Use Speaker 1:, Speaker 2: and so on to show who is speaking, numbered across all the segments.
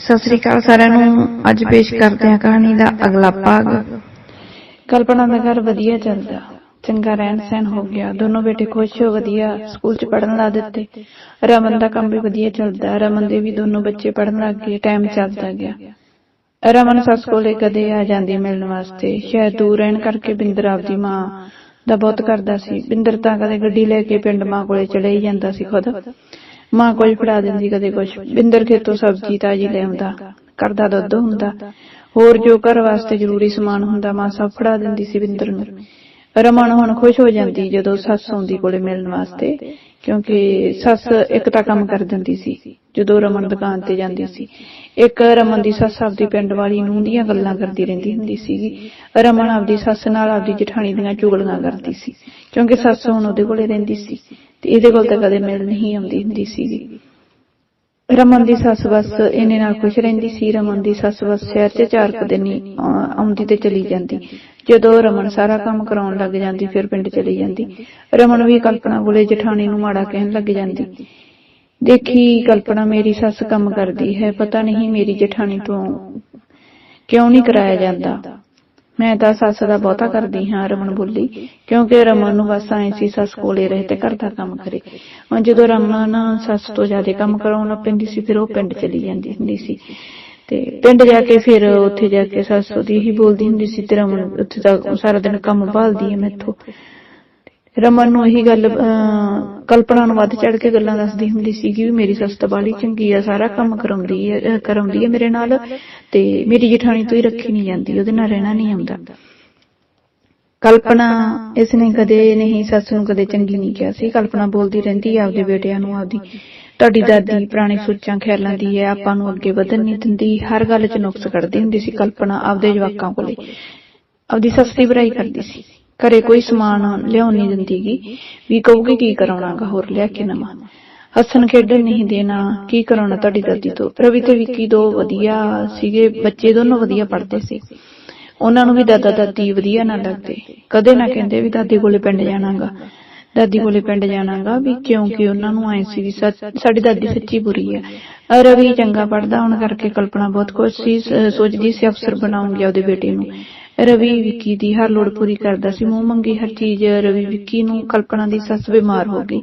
Speaker 1: ਸਤਿ ਸ੍ਰੀ ਅਕਾਲ ਸਾਰਿਆਂ ਨੂੰ। ਅੱਜ ਪੇਸ਼ ਕਰਦੇ ਹਾਂ ਕਹਾਣੀ ਦਾ ਅਗਲਾ ਭਾਗ। ਕਲਪਨਾ ਦਾ ਘਰ ਵਧੀਆ ਚੱਲਦਾ। ਚੰਗਾ ਰਹਿਣ ਸਹਿਣ ਹੋ ਗਿਆ। ਦੋਨੋਂ ਬੇਟੇ ਖੁਸ਼ ਹੋ ਵਧੀਆ ਸਕੂਲ 'ਚ ਪੜਨ ਲਾ ਦਿੱਤੇ। ਰਮਨ ਦਾ ਕੰਮ ਵੀ ਵਧੀਆ ਚੱਲਦਾ। ਰਮਨ ਦੇ ਵੀ ਦੋਨੋਂ ਬੱਚੇ ਪੜਨ ਲੱਗ। ਗਏ ਟਾਈਮ ਚੱਲਦਾ ਗਿਆ। ਰਮਨ ਸੱਸ ਕੋਲੇ ਕਦੇ ਆ ਜਾਂਦੀ ਮਿਲਣ ਵਾਸਤੇ। ਸ਼ਾਇਦ ਦੂਰ ਰਹਿਣ ਕਰਕੇ ਬਿੰਦਰ ਆਪਦੀ ਮਾਂ ਦਾ ਬਹੁਤ ਕਰਦਾ ਸੀ। ਬਿੰਦਰ ਤਾਂ ਕਦੇ ਗੱਡੀ ਲੈ ਕੇ ਪਿੰਡ ਮਾਂ ਕੋਲੇ ਚਲੇ ਹੀ ਜਾਂਦਾ ਸੀ ਖੁਦ। ਮਾਂ ਕੁਝ ਫੜਾ ਦਿੰਦੀ ਕਦੇ ਕੁਝ ਬਿੰਦਰ ਖੇਤੋਂ ਸਬਜ਼ੀ, ਤਾਜੀ ਲੈ ਆਉਂਦਾ। ਕਰਦਾ ਦੁੱਧ ਹੁੰਦਾ। ਹੋਰ ਜੋ ਘਰ ਵਾਸਤੇ ਜ਼ਰੂਰੀ ਸਮਾਨ ਹੁੰਦਾ, ਮਾਂ ਸਭ ਫੜਾ ਦਿੰਦੀ ਸੀ ਬਿੰਦਰ ਨੂੰ। ਰਮਨ ਹੁਣ ਖੁਸ਼ ਹੋ ਜਾਂਦੀ ਜਦੋਂ ਸੱਸ ਆਉਂਦੀ ਕੋਲੇ ਮਿਲਣ ਵਾਸਤੇ, ਕਿਉਂਕਿ ਸੱਸ ਇੱਕ ਤਾਂ ਕੰਮ ਕਰ ਦਿੰਦੀ ਸੀ, ਜਦੋਂ ਰਮਨ ਦੁਕਾਨ ਤੇ ਜਾਂਦੀ ਸੀ। ਇੱਕ ਰਮਨ ਦੀ ਸੱਸ ਆਪਦੀ ਪਿੰਡ ਵਾਲੀ ਨੂੰ ਦੀਆਂ ਗੱਲਾਂ ਕਰਦੀ ਰਹਿੰਦੀ ਹੁੰਦੀ ਸੀਗੀ। ਰਮਨ ਆਪਦੀ ਸੱਸ ਨਾਲ ਆਪਦੀ ਜਠਾਣੀ ਦੀਆਂ ਚੁਗਲੀਆਂ ਕਰਦੀ ਸੀ, ਕਿਉਂਕਿ ਸੱਸ ਹੁਣ ਉਹਦੇ ਕੋਲੇ ਰਹਿੰਦੀ ਸੀ। ਤੇ ਇਹਦੇ ਕੋਲ ਤਾਂ ਕਦੇ ਮਿਲ ਨਹੀਂ ਆਉਂਦੀ ਹੁੰਦੀ ਸੀਗੀ। ਰਮਨ ਦੀ ਸੱਸ ਬਸ ਇਹਨੇ ਨਾਲ ਖੁਸ਼ ਰਹਿੰਦੀ ਸੀ। ਰਮਨ ਦੀ ਸੱਸ ਬਸ ਸ਼ਹਿਰ 'ਚ ਚਾਰ ਕੁ ਦਿਨ ਹੀ ਆਉਂਦੀ ਤੇ ਚਲੀ ਜਾਂਦੀ। ਜਦੋਂ ਰਮਨ ਸਾਰਾ ਕੰਮ ਕਰਾਉਣ ਲੱਗ ਜਾਂਦੀ, ਫਿਰ ਪਿੰਡ ਚਲੀ ਜਾਂਦੀ। ਰਮਨ ਵੀ ਕਲਪਨਾ ਬੋਲੇ ਜਠਾਣੀ ਨੂੰ ਮਾੜਾ ਕਹਿਣ ਲੱਗ ਜਾਂਦੀ। ਦੇਖੀ ਕਲਪਨਾ ਮੇਰੀ ਸੱਸ ਕੰਮ ਕਰਦੀ ਹੈ, ਪਤਾ ਨਹੀਂ ਮੇਰੀ ਜਠਾਣੀ ਤੋਂ ਕਿਉਂ ਨਹੀਂ ਕਰਾਇਆ ਜਾਂਦਾ। ਮੈਂ ਤਾਂ ਸੱਸ ਦਾ ਬਹੁਤਾ ਕਰਦੀ ਹਾਂ, ਰਮਨ ਬੋਲੀ, ਕਿਉਂਕਿ ਰਮਨ ਨੂੰ ਬਸ ਐਂ ਸੀ ਸੱਸ ਕੋਲੇ ਰਹੇ ਤੇ ਘਰ ਦਾ ਕੰਮ ਕਰੇ। ਹੁਣ ਜਦੋਂ ਰਮਨ ਸੱਸ ਤੋਂ ਜ਼ਿਆਦਾ ਕੰਮ ਕਰਾਉਣ ਪੈਂਦੀ ਸੀ, ਫਿਰ ਉਹ ਪਿੰਡ ਚਲੀ ਜਾਂਦੀ ਹੁੰਦੀ ਸੀ। ਤੇ ਪਿੰਡ ਜਾ ਕੇ ਫਿਰ ਉੱਥੇ ਜਾ ਕੇ ਸੱਸ ਉਹਦੀ ਹੀ ਬੋਲਦੀ ਹੁੰਦੀ ਸੀ ਤੇ ਰਮਨ ਉੱਥੇ ਤਾਂ ਸਾਰਾ ਦਿਨ ਕੰਮ ਭਾਲਦੀ ਹੈ ਮੈਥੋਂ। ਰਮਨ ਨੂੰ ਇਹੀ ਗੱਲ ਕਲਪਨਾ ਨੂੰ ਵੱਧ ਚੜ ਕੇ ਗੱਲਾਂ ਦੱਸਦੀ ਹੁੰਦੀ ਸੀਗੀ ਵੀ ਮੇਰੀ ਸੱਸ ਤਾਂ ਬਾਲੀ ਚੰਗੀ ਆ, ਸਾਰਾ ਕੰਮ ਕਰਾਉਂਦੀ ਹੈ ਕਰਾਉਂਦੀ ਹੈ ਮੇਰੇ ਨਾਲ ਤੇ ਮੇਰੀ ਜਠਾਣੀ ਤੋਂ ਹੀ ਰੱਖੀ ਨਹੀਂ ਜਾਂਦੀ, ਉਹਦੇ ਨਾਲ ਰਹਿਣਾ ਨਹੀਂ ਆਉਂਦਾ। ਕਲਪਨਾ ਇਸਨੇ ਕਦੇ ਨਹੀਂ, ਸੱਸ ਨੂੰ ਕਦੇ ਚੰਗੀ ਨਹੀਂ ਕਿਹਾ ਸੀ। ਕਲਪਨਾ ਬੋਲਦੀ ਰਹਿੰਦੀ ਹੈ ਆਪਦੇ ਬੇਟਿਆਂ ਨੂੰ, ਆਪਦੀ ਤੁਹਾਡੀ ਦਾਦੀ ਪੁਰਾਣੀ ਸੋਚਾਂ ਖਿਆਲਾਂ ਦੀ ਹੈ, ਆਪਾਂ ਨੂੰ ਅੱਗੇ ਵਧਣ ਨਹੀਂ ਦਿੰਦੀ, ਹਰ ਗੱਲ 'ਚ ਨੁਕਸ ਕੱਢਦੀ ਹੁੰਦੀ ਸੀ ਕਲਪਨਾ ਆਪਦੇ ਜਵਾਕਾਂ ਕੋਲੇ। ਆਪਦੀ ਸੱਸ ਦੀ ਬੁਰਾਈ ਕਰਦੀ ਸੀ। ਘਰੇ ਕੋਈ ਸਮਾਨ ਲਿਆਉਣ ਨਹੀਂ ਦਿੰਦੀਗੀ। ਵੀ ਕਹੂਗੀ, ਕੀ ਕਰਾਉਣਾਗਾ? ਹੋਰ ਲਿਆ ਕੇ ਨਵਾਂ ਹੱਸਣ ਖੇਡਣ ਨਹੀਂ ਦੇਣਾ, ਕੀ ਕਰਾਉਣਾ ਤੁਹਾਡੀ ਦਾਦੀ ਤੋਂ? ਰਵੀ ਤੇ ਵਿੱਕੀ ਦੋ ਵਧੀਆ ਸੀਗੇ, ਬੱਚੇ ਦੋਨੋਂ ਵਧੀਆ ਪੜ੍ਹਦੇ ਸੀ। ਉਹਨਾਂ ਨੂੰ ਵੀ ਦਾਦਾ ਦਾਦੀ ਵਧੀਆ ਨਾ ਲੱਗਦੇ। ਕਦੇ ਨਾ ਕਹਿੰਦੇ ਵੀ ਦਾਦੀ ਕੋਲੇ ਪਿੰਡ ਜਾਣਾਗਾ। ਦਾਦੀ ਕੋਲੇ ਪਿੰਡ ਜਾਣਾਗਾ ਵੀ ਕਿਉਂਕਿ ਉਹਨਾਂ ਨੂੰ ਐ ਸੀ ਵੀ ਸਾਡੀ ਦਾਦੀ ਸੱਚੀ ਬੁਰੀ ਹੈ ਰਵੀ ਚੰਗਾ ਪੜਦਾ ਹੋਣ ਕਰਕੇ ਕਲਪਨਾ ਬਹੁਤ ਖੁਸ਼ ਸੀ, ਸੋਚਦੀ ਸੀ ਅਫਸਰ ਬਣਾਉਂਗੀ ਉਹਦੇ ਬੇਟੇ ਨੂੰ। ਰਵੀ ਵਿੱਕੀ ਦੀ ਹਰ ਲੋੜ ਪੂਰੀ ਕਰਦਾ ਸੀ। ਮੂੰਹ ਮੰਗੀ ਹਰ ਚੀਜ਼ ਰਵੀ ਵਿੱਕੀ ਨੂੰ, ਕਲਪਨਾ ਦੀ ਸੱਸ ਬਿਮਾਰ ਹੋ ਗਈ।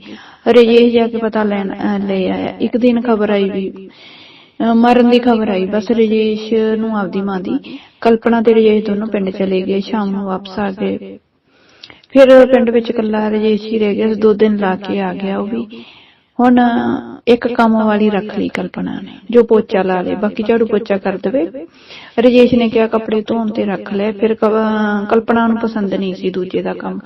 Speaker 1: ਰਜੇਸ਼ ਜਾ ਕੇ ਪਤਾ ਲੈਣ ਲੈ ਆਇਆ। ਇੱਕ ਦਿਨ ਖਬਰ ਆਈ ਵੀ ਮਰਨ ਦੀ ਖਬਰ ਆਈ। ਬਸ ਰਜੇਸ਼ ਨੂੰ ਆਪਦੀ ਮਾਂ ਦੀ ਕਲਪਨਾ ਤੇ ਰਜੇਸ਼ ਦੋਨੋਂ ਪਿੰਡ ਚਲੇ ਗਏ। ਸ਼ਾਮ ਨੂੰ ਵਾਪਸ ਆ ਗਏ। ਫਿਰ ਪਿੰਡ ਵਿੱਚ ਇਕੱਲਾ ਰਜੇਸ਼ ਹੀ ਰਹਿ ਗਿਆ। ਦੋ ਦਿਨ ਲਾ ਕੇ ਆ ਗਿਆ। ਉਹ ਵੀ ਹੁਣ ਇੱਕ ਕੰਮ ਵਾਲੀ ਰੱਖ ਲਈ ਕਲਪਨਾ ਨੇ, ਜੋ ਪੋਚਾ ਲਾ ਲੇ, ਬਾਕੀ ਝਾੜੂ ਪੋਚਾ ਕਰ ਦੇਵੇ। ਰਜੇਸ਼ ਨੇ ਕਿਹਾ ਕੱਪੜੇ ਧੋਣ ਤੇ ਰੱਖ ਲੈ, ਫਿਰ ਕਲਪਨਾ ਨੂੰ ਪਸੰਦ ਨਹੀਂ ਸੀ ਦੂਜੇ ਦਾ ਕੰਮ।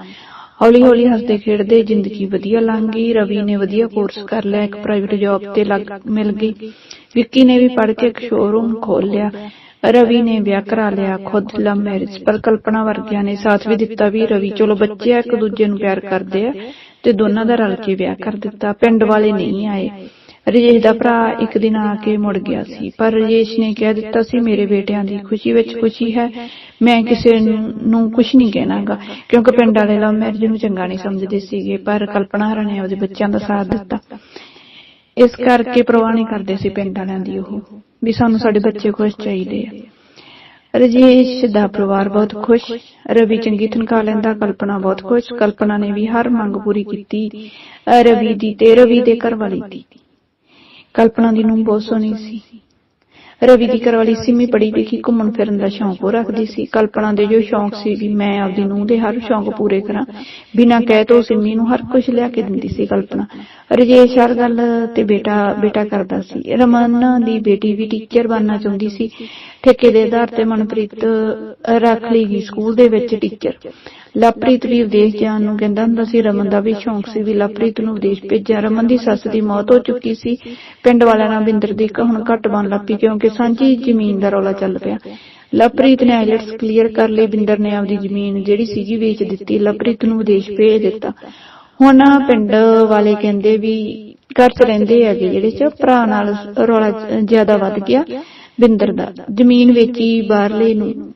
Speaker 1: ਹੌਲੀ ਹੌਲੀ ਹੱਸਦੇ ਖੇਡਦੇ ਜ਼ਿੰਦਗੀ ਵਧੀਆ ਲੰਘ ਗਈ, ਰਵੀ ਨੇ ਵਧੀਆ ਕੋਰਸ ਕਰ ਲਿਆ, ਇੱਕ ਪ੍ਰਾਈਵੇਟ ਜੌਬ ਤੇ ਲੱਗ ਮਿਲ ਗਈ। ਵਿੱਕੀ ਨੇ ਵੀ ਪੜ੍ਹ ਕੇ ਇੱਕ ਸ਼ੋਰੂਮ ਖੋਲ ਲਿਆ। ਰਵੀ ਨੇ ਵਿਆਹ ਕਰਾ ਲਿਆ, ਖੁਦ ਲਵ ਮੈਰਿਜ ਪਰ ਕਲਪਨਾ ਵਰਗਿਆਂ ਨੇ ਸਾਥ ਵੀ ਦਿੱਤਾ ਵੀ ਰਵੀ, ਚਲੋ ਬੱਚੇ ਆ, ਇੱਕ ਦੂਜੇ ਨੂੰ ਪਿਆਰ ਕਰਦੇ ਆ। ਤੇ ਦੋਨਾਂ ਦਾ ਰਲ ਕੇ ਵਿਆਹ ਕਰ ਦਿੱਤਾ। ਪਿੰਡ ਵਾਲੇ ਨਹੀਂ ਆਏ। ਰਜੇਸ਼ ਦਾ ਭਰਾ ਇੱਕ ਦਿਨ ਆ ਕੇ ਮੁੜ ਗਿਆ ਸੀ, ਪਰ ਰਜੇਸ਼ ਨੇ ਕਹਿ ਦਿੱਤਾ ਸੀ, ਮੇਰੇ ਬੇਟਿਆਂ ਦੀ ਖੁਸ਼ੀ ਵਿੱਚ ਖੁਸ਼ੀ ਹੈ। ਮੈਂ ਕਿਸੇ ਨੂੰ ਕੁਝ ਨਹੀਂ ਕਹਿਣਾਗਾ, ਕਿਉਂਕਿ ਪਿੰਡ ਵਾਲੇ ਲਵ ਮੈਰਿਜ ਨੂੰ ਚੰਗਾ ਨਹੀਂ ਸਮਝਦੇ ਸੀਗੇ, ਪਰ ਕਲਪਨਾ ਹਰਾ ਨੇ ਉਹਦੇ ਬੱਚਿਆਂ ਦਾ ਸਾਥ ਦਿੱਤਾ। ਇਸ ਕਰਕੇ ਪ੍ਰਵਾਹ ਨਹੀਂ ਕਰਦੇ ਸੀ ਪਿੰਡ ਵਾਲਿਆਂ ਦੀ ਉਹ, ਵੀ ਸਾਨੂੰ ਸਾਡੇ ਬੱਚੇ ਖੁਸ਼ ਚਾਹੀਦੇ ਆ। ਰਜੇਸ਼ ਦਾ ਪਰਿਵਾਰ ਬਹੁਤ ਖੁਸ਼, ਰਵੀ ਚੰਗੀ ਤਨਖਾਹ ਲੈਂਦਾ, ਕਲਪਨਾ ਬਹੁਤ ਖੁਸ਼, ਕਲਪਨਾ ਨੇ ਵੀ ਹਰ ਮੰਗ ਪੂਰੀ ਕੀਤੀ ਰਵੀ ਦੀ ਤੇ ਰਵੀ ਦੇ ਘਰ ਵਾਲੀ ਦੀ। ਕਲਪਨਾ ਦੀ ਨੂੰ ਬਹੁਤ ਸੋਹਣੀ ਸੀ। ਰਵੀ ਦੀ ਘਰਵਾਲੀ ਸਿੰਮੀ ਪੜੀ ਲਿਖੀ ਘੁੰਮਣ ਫਿਰਨ ਦਾ ਸ਼ੌਂਕ ਉਹ ਰੱਖਦੀ ਸੀ। ਕਲਪਨਾ ਦੇ ਜੋ ਸ਼ੌਂਕ ਸੀ ਵੀ ਮੈਂ ਆਪਦੀ ਨੂੰਹ ਦੇ ਹਰ ਸ਼ੌਂਕ ਪੂਰੇ ਕਰਾਂ, ਬਿਨਾਂ ਕਹਿ ਤੋਂ ਸਿੰਮੀ ਨੂੰ ਹਰ ਕੁਝ ਲਿਆ ਕੇ ਦਿੰਦੀ ਸੀ ਕਲਪਨਾ। ਰਜੇਸ਼ ਹਰ ਗੱਲ ਤੇ ਬੇਟਾ ਬੇਟਾ ਕਰਦਾ ਸੀ। ਰਮਨ ਦੀ ਬੇਟੀ ਵੀ ਟੀਚਰ ਬਣਨਾ ਚਾਹੁੰਦੀ ਸੀ। ਠੇਕੇ ਦੇ ਆਧਾਰ ਤੇ ਮਨਪ੍ਰੀਤ ਰੱਖ ਲਈ ਗਈ ਸਕੂਲ ਦੇ ਵਿੱਚ ਟੀਚਰ ਲਵਪ੍ਰੀਤ ਵੀ ਵਿਦੇਸ਼ ਜਾਣ ਨੂੰ ਕਹਿੰਦਾ ਹੁੰਦਾ ਸੀ। ਰਮਨ ਦਾ ਵੀ ਸ਼ੌਂਕ ਸੀ ਵੀ ਲਵਪ੍ਰੀਤ ਨੂੰ ਵਿਦੇਸ਼ ਭੇਜਿਆ ਰਮਨ ਦੀ ਸੱਸ ਦੀ ਮੌਤ ਹੋ ਚੁੱਕੀ ਸੀ। ਪਿੰਡ ਵਾਲਿਆਂ ਨਾਲ ਬਿੰਦਰ ਦੀ ਇੱਕ ਹੁਣ ਘੱਟ ਬਣ ਲੱਗ ਕਿਉਂਕਿ ਕਿਉਂਕਿ ਸਾਂਝੀ ਜ਼ਮੀਨ ਦਾ ਰੌਲਾ ਚੱਲ ਪਿਆ। ਲਵਪ੍ਰੀਤ ਨੇ ਆਈਲੈਟਸ ਕਲੀਅਰ ਕਰ ਲਈ। ਬਿੰਦਰ ਨੇ ਆਪਦੀ ਜ਼ਮੀਨ ਜਿਹੜੀ ਸੀਗੀ ਵੇਚ ਦਿੱਤੀ। ਲਵਪ੍ਰੀਤ ਨੂੰ ਵਿਦੇਸ਼ ਭੇਜ ਦਿੱਤਾ। ਹੁਣ ਪਿੰਡ ਵਾਲੇ ਕਹਿੰਦੇ ਵੀ ਘਰ 'ਚ ਰਹਿੰਦੇ ਹੈਗੇ, ਜਿਹੜੇ ਚ ਭਰਾ ਨਾਲ ਰੌਲਾ ਜ਼ਿਆਦਾ ਵੱਧ ਗਿਆ ਬਿੰਦਰ ਦਾ। ਜ਼ਮੀਨ ਵੇਚੀ ਬਾਹਰਲੇ ਨੂੰ।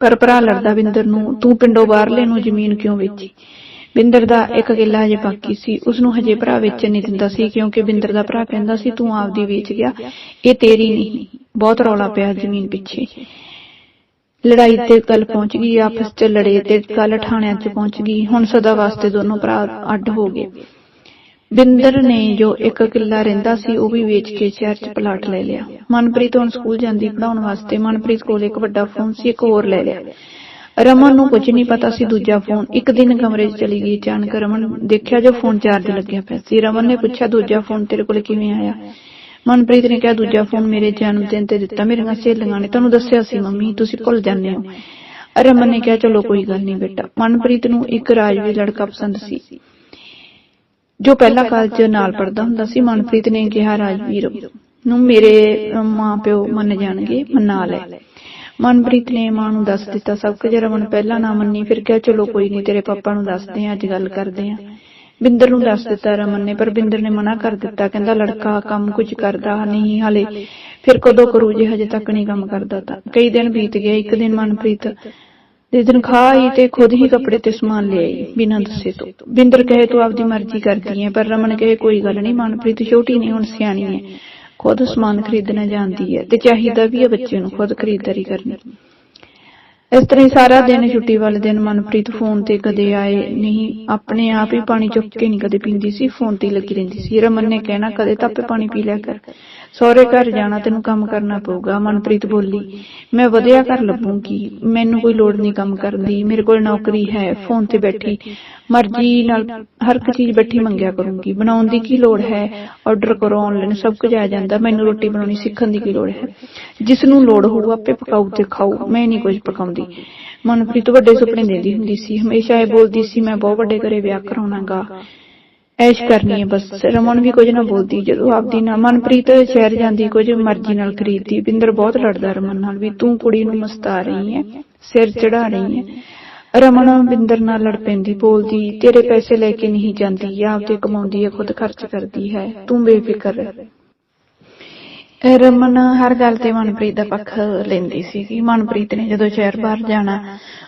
Speaker 1: ਪਰ ਭਰਾ ਲੜਦਾ ਬਿੰਦਰ ਨੂੰ, ਤੂੰ ਪਿੰਡੋਂ ਬਾਹਰਲੇ ਨੂੰ ਜ਼ਮੀਨ ਕਿਉਂ ਵੇਚੀ? ਬਿੰਦਰ ਦਾ ਇੱਕ ਕਿੱਲਾ ਹਜੇ ਬਾਕੀ ਸੀ। ਉਸ ਨੂੰ ਹਜੇ ਭਰਾ ਵੇਚਣ ਨਹੀਂ ਦਿੰਦਾ ਸੀ, ਕਿਉਂਕਿ ਬਿੰਦਰ ਦਾ ਭਰਾ ਕਹਿੰਦਾ ਸੀ, ਤੂੰ ਆਪਦੀ ਵੇਚ ਗਿਆ। ਇਹ ਤੇਰੀ ਨਹੀਂ। ਬਹੁਤ ਰੌਲਾ ਪਿਆ ਜ਼ਮੀਨ ਪਿੱਛੇ। ਲੜਾਈ ਤੇ ਗੱਲ ਪਹੁੰਚ ਗਈ, ਆਪਸ 'ਚ ਲੜੇ ਤੇ ਗੱਲ ਠਾਣਿਆਂ 'ਚ ਪਹੁੰਚ ਗਈ। ਹੁਣ ਸਦਾ ਵਾਸਤੇ ਦੋਨੋਂ ਭਰਾ ਅੱਡ ਹੋ ਗਏ। ਬਿੰਦਰ ਨੇ ਜੋ ਇੱਕ ਕਿੱਲਾ ਰਹਿੰਦਾ ਸੀ, ਉਹ ਵੀ ਵੇਚ ਕੇ ਸ਼ਹਿਰ 'ਚ ਪਲਾਟ ਲੈ ਲਿਆ। ਮਨਪ੍ਰੀਤ ਹੁਣ ਸਕੂਲ ਜਾਂਦੀ ਪੜਾਉਣ ਵਾਸਤੇ। ਮਨਪ੍ਰੀਤ ਕੋਲ ਇੱਕ ਵੱਡਾ ਫੋਨ ਸੀ, ਇੱਕ ਹੋਰ ਲੈ ਲਿਆ। ਰਮਨ ਨੂੰ ਕੁਝ ਨਹੀਂ ਪਤਾ ਸੀ, ਦੂਜਾ ਫੋਨ ਇੱਕ ਦਿਨ ਕਮਰੇ 'ਚ ਚਲੀ ਗਈ। ਅਚਾਨਕ ਰਮਨ ਦੇਖਿਆ ਜੋ ਫੋਨ ਚਾਰਜ ਲੱਗਿਆ ਪਿਆ ਸੀ। ਰਮਨ ਨੇ ਪੁੱਛਿਆ, ਦੂਜਾ ਫੋਨ ਤੇਰੇ ਕੋਲ ਕਿਵੇਂ ਆਇਆ? ਮਨਪ੍ਰੀਤ ਨੇ ਕਿਹਾ, ਦੂਜਾ ਫੋਨ ਮੇਰੇ ਜਨਮ ਦਿਨ ਤੇ ਦਿੱਤਾ। ਮੇਰੀਆਂ ਸਹੇਲੀਆਂ ਨੇ ਤੁਹਾਨੂੰ ਦੱਸਿਆ ਸੀ, ਮੰਮੀ, ਤੁਸੀਂ ਭੁੱਲ ਜਾਂਦੇ ਹੋ। ਰਮਨ ਨੇ ਕਿਹਾ, ਚਲੋ, ਕੋਈ ਗੱਲ ਨਹੀਂ ਬੇਟਾ। ਮਨਪ੍ਰੀਤ ਨੂੰ ਇੱਕ ਰਾਜਵੀ ਲੜਕਾ ਪਸੰਦ ਸੀ, ਜੋ ਪਹਿਲਾ ਕਾਲਜ ਨਾਲ ਪੜਦਾ ਹੁੰਦਾ ਸੀ। ਮਨਪ੍ਰੀਤ ਨੇ ਕਿਹਾ, ਰਾਜਵੀਰ ਨੂੰ ਮੇਰੇ ਮਾਂ ਪਿਓ ਮੰਨ ਜਾਣਗੇ, ਮਨਾ ਲੈ। ਮਨਪ੍ਰੀਤ ਨੇ ਮਾਂ ਨੂੰ ਦੱਸ ਦਿੱਤਾ, ਸਭ ਕੁਝ ਰਮਨ ਪਹਿਲਾਂ ਨਾ ਮੰਨੀ, ਫਿਰ ਕਿਹਾ, ਚਲੋ ਕੋਈ ਨਹੀਂ, ਤੇਰੇ ਪਾਪਾ ਨੂੰ ਦੱਸਦੇ ਆ, ਅੱਜ ਗੱਲ ਕਰਦੇ ਆ। ਬਿੰਦਰ ਨੂੰ ਦੱਸ ਦਿੱਤਾ ਰਮਨ ਨੇ, ਪਰ ਬਿੰਦਰ ਨੇ ਮਨਾ ਕਰ ਦਿੱਤਾ, ਕਹਿੰਦਾ, ਲੜਕਾ ਕੰਮ ਕੁਝ ਕਰਦਾ ਨਹੀਂ, ਹਾਲੇ ਫਿਰ ਕਦੋਂ ਕਰੂ, ਜੇ ਹਜੇ ਤੱਕ ਨਹੀਂ ਕੰਮ ਕਰਦਾ ਤਾਂ। ਕਈ ਦਿਨ ਬੀਤ ਗਏ, ਇੱਕ ਦਿਨ ਮਨਪ੍ਰੀਤ ਦੇ ਤਨਖਾਹ ਆਈ ਤੇ ਖੁਦ ਹੀ ਕੱਪੜੇ ਤੇ ਸਮਾਨ ਲੈ ਆਈ, ਬਿਨਾਂ ਦੱਸੇ ਤੋਂ। ਬਿੰਦਰ ਕਹੇ, ਤੂੰ ਆਪਦੀ ਮਰਜ਼ੀ ਕਰਦੀ ਹੈ ਪਰ ਰਮਨ ਕਹੇ, ਕੋਈ ਗੱਲ ਨਹੀਂ, ਮਨਪ੍ਰੀਤ ਛੋਟੀ ਨਹੀਂ, ਹੁਣ ਸਿਆਣੀ ਹੈ ਖੁਦ ਸਮਾਨ ਖਰੀਦਣਾ ਜਾਣਦੀ ਹੈ ਤੇ ਚਾਹੀਦਾ ਵੀ ਹੈ ਬੱਚੇ ਨੂੰ ਖੁਦ ਖਰੀਦਦਾਰੀ ਕਰਨੀ। ਇਸ ਤਰ੍ਹਾਂ ਸਾਰਾ ਦਿਨ ਛੁੱਟੀ ਵਾਲੇ ਦਿਨ ਮਨਪ੍ਰੀਤ ਫੋਨ ਤੇ ਕਦੇ ਆਏ ਨਹੀਂ। ਆਪਣੇ ਆਪ ਹੀ ਪਾਣੀ ਚੁੱਕ ਕੇ ਨਹੀਂ ਕਦੇ ਪੀਂਦੀ ਸੀ, ਫੋਨ ਤੇ ਲੱਗੀ ਰਹਿੰਦੀ ਸੀ। ਰਮਨ ਨੇ ਕਹਿਣਾ, ਕਦੇ ਤਾਂ ਆਪੇ ਪਾਣੀ ਪੀ ਲਿਆ ਕਰ। ਸਹੁਰੇ ਘਰ ਜਾਣਾ ਤੈਨੂੰ ਕੰਮ ਕਰਨਾ ਪਊਗਾ। ਮਨਪ੍ਰੀਤ ਬੋਲੀ, ਮੈਂ ਵਧੀਆ ਘਰ ਲੱਭੂਗੀ। ਮੈਨੂੰ ਕੋਈ ਲੋੜ ਨਹੀਂ ਕੰਮ ਕਰਨ ਦੀ। ਮੇਰੇ ਕੋਲ ਨੌਕਰੀ ਹੈ। ਫੋਨ ਤੇ ਬੈਠੀ। ਮਰਜ਼ੀ ਨਾਲ ਹਰ ਇੱਕ ਚੀਜ਼ ਬੈਠੀ ਮੰਗਿਆ ਕਰੂੰਗੀ। ਬਣਾਉਣ ਦੀ ਕੀ ਲੋੜ ਹੈ? ਆਰਡਰ ਕਰੋ ਆਨਲਾਈਨ ਸਭ ਕੁਝ ਆ ਜਾਂਦਾ। ਮੈਨੂੰ ਰੋਟੀ ਬਣਾਉਣੀ ਸਿੱਖਣ ਦੀ ਕੀ ਲੋੜ ਹੈ? ਜਿਸ ਨੂੰ ਲੋੜ ਹੋਊ, ਆਪੇ ਪਕਾਊ ਤੇ ਖਾਊ ਮੈਂ ਨਹੀਂ ਕੁਝ ਪਕਾਉਂਦੀ। ਮਨਪ੍ਰੀਤ ਵੱਡੇ ਸੁਪਨੇ ਦਿੰਦੀ ਹੁੰਦੀ ਸੀ। ਹਮੇਸ਼ਾ ਇਹ ਬੋਲਦੀ ਸੀ, ਮੈਂ ਬਹੁਤ ਵੱਡੇ ਘਰੇ ਵਿਆਹ ਕਰਾਉਣਾਗਾ। ਐਸ਼ ਕਰਨੀ ਹੈ ਬਸ। ਰਮਨ ਵੀ ਕੁਝ ਨਾ ਬੋਲਦੀ, ਜਦੋਂ ਆਪਦੀ ਨਾ ਮਨਪ੍ਰੀਤ ਸ਼ਹਿਰ ਜਾਂਦੀ, ਕੁਝ ਮਰਜ਼ੀ ਨਾਲ ਖਰੀਦਦੀ। ਬਿੰਦਰ ਬਹੁਤ ਲੜਦਾ ਰਮਨ ਨਾਲ ਵੀ, ਤੂੰ ਕੁੜੀ ਨੂੰ ਮਸਤਾ ਰਹੀ ਹੈ, ਸਿਰ ਚੜਾ ਰਹੀ ਹੈ। ਰਮਨ ਬਿੰਦਰ ਨਾਲ ਲੜ ਪੈਂਦੀ, ਬੋਲਦੀ, ਤੇਰੇ ਪੈਸੇ ਲੈ ਕੇ ਨਹੀਂ ਜਾਂਦੀ ਆਪਦੇ ਕਮਾਉਂਦੀ ਹੈ, ਖੁਦ ਖਰਚ ਕਰਦੀ ਹੈ, ਤੂੰ ਬੇਫਿਕਰ ਰਮਨ ਹਰ ਗੱਲ ਤੇ ਮਨਪ੍ਰੀਤ ਦਾ ਪੱਖ ਲੈਂਦੀ ਸੀ ਕਿ ਮਨਪ੍ਰੀਤ ਨੇ ਜਦੋਂ ਸ਼ਹਿਰ ਬਾਹਰ ਜਾਣਾ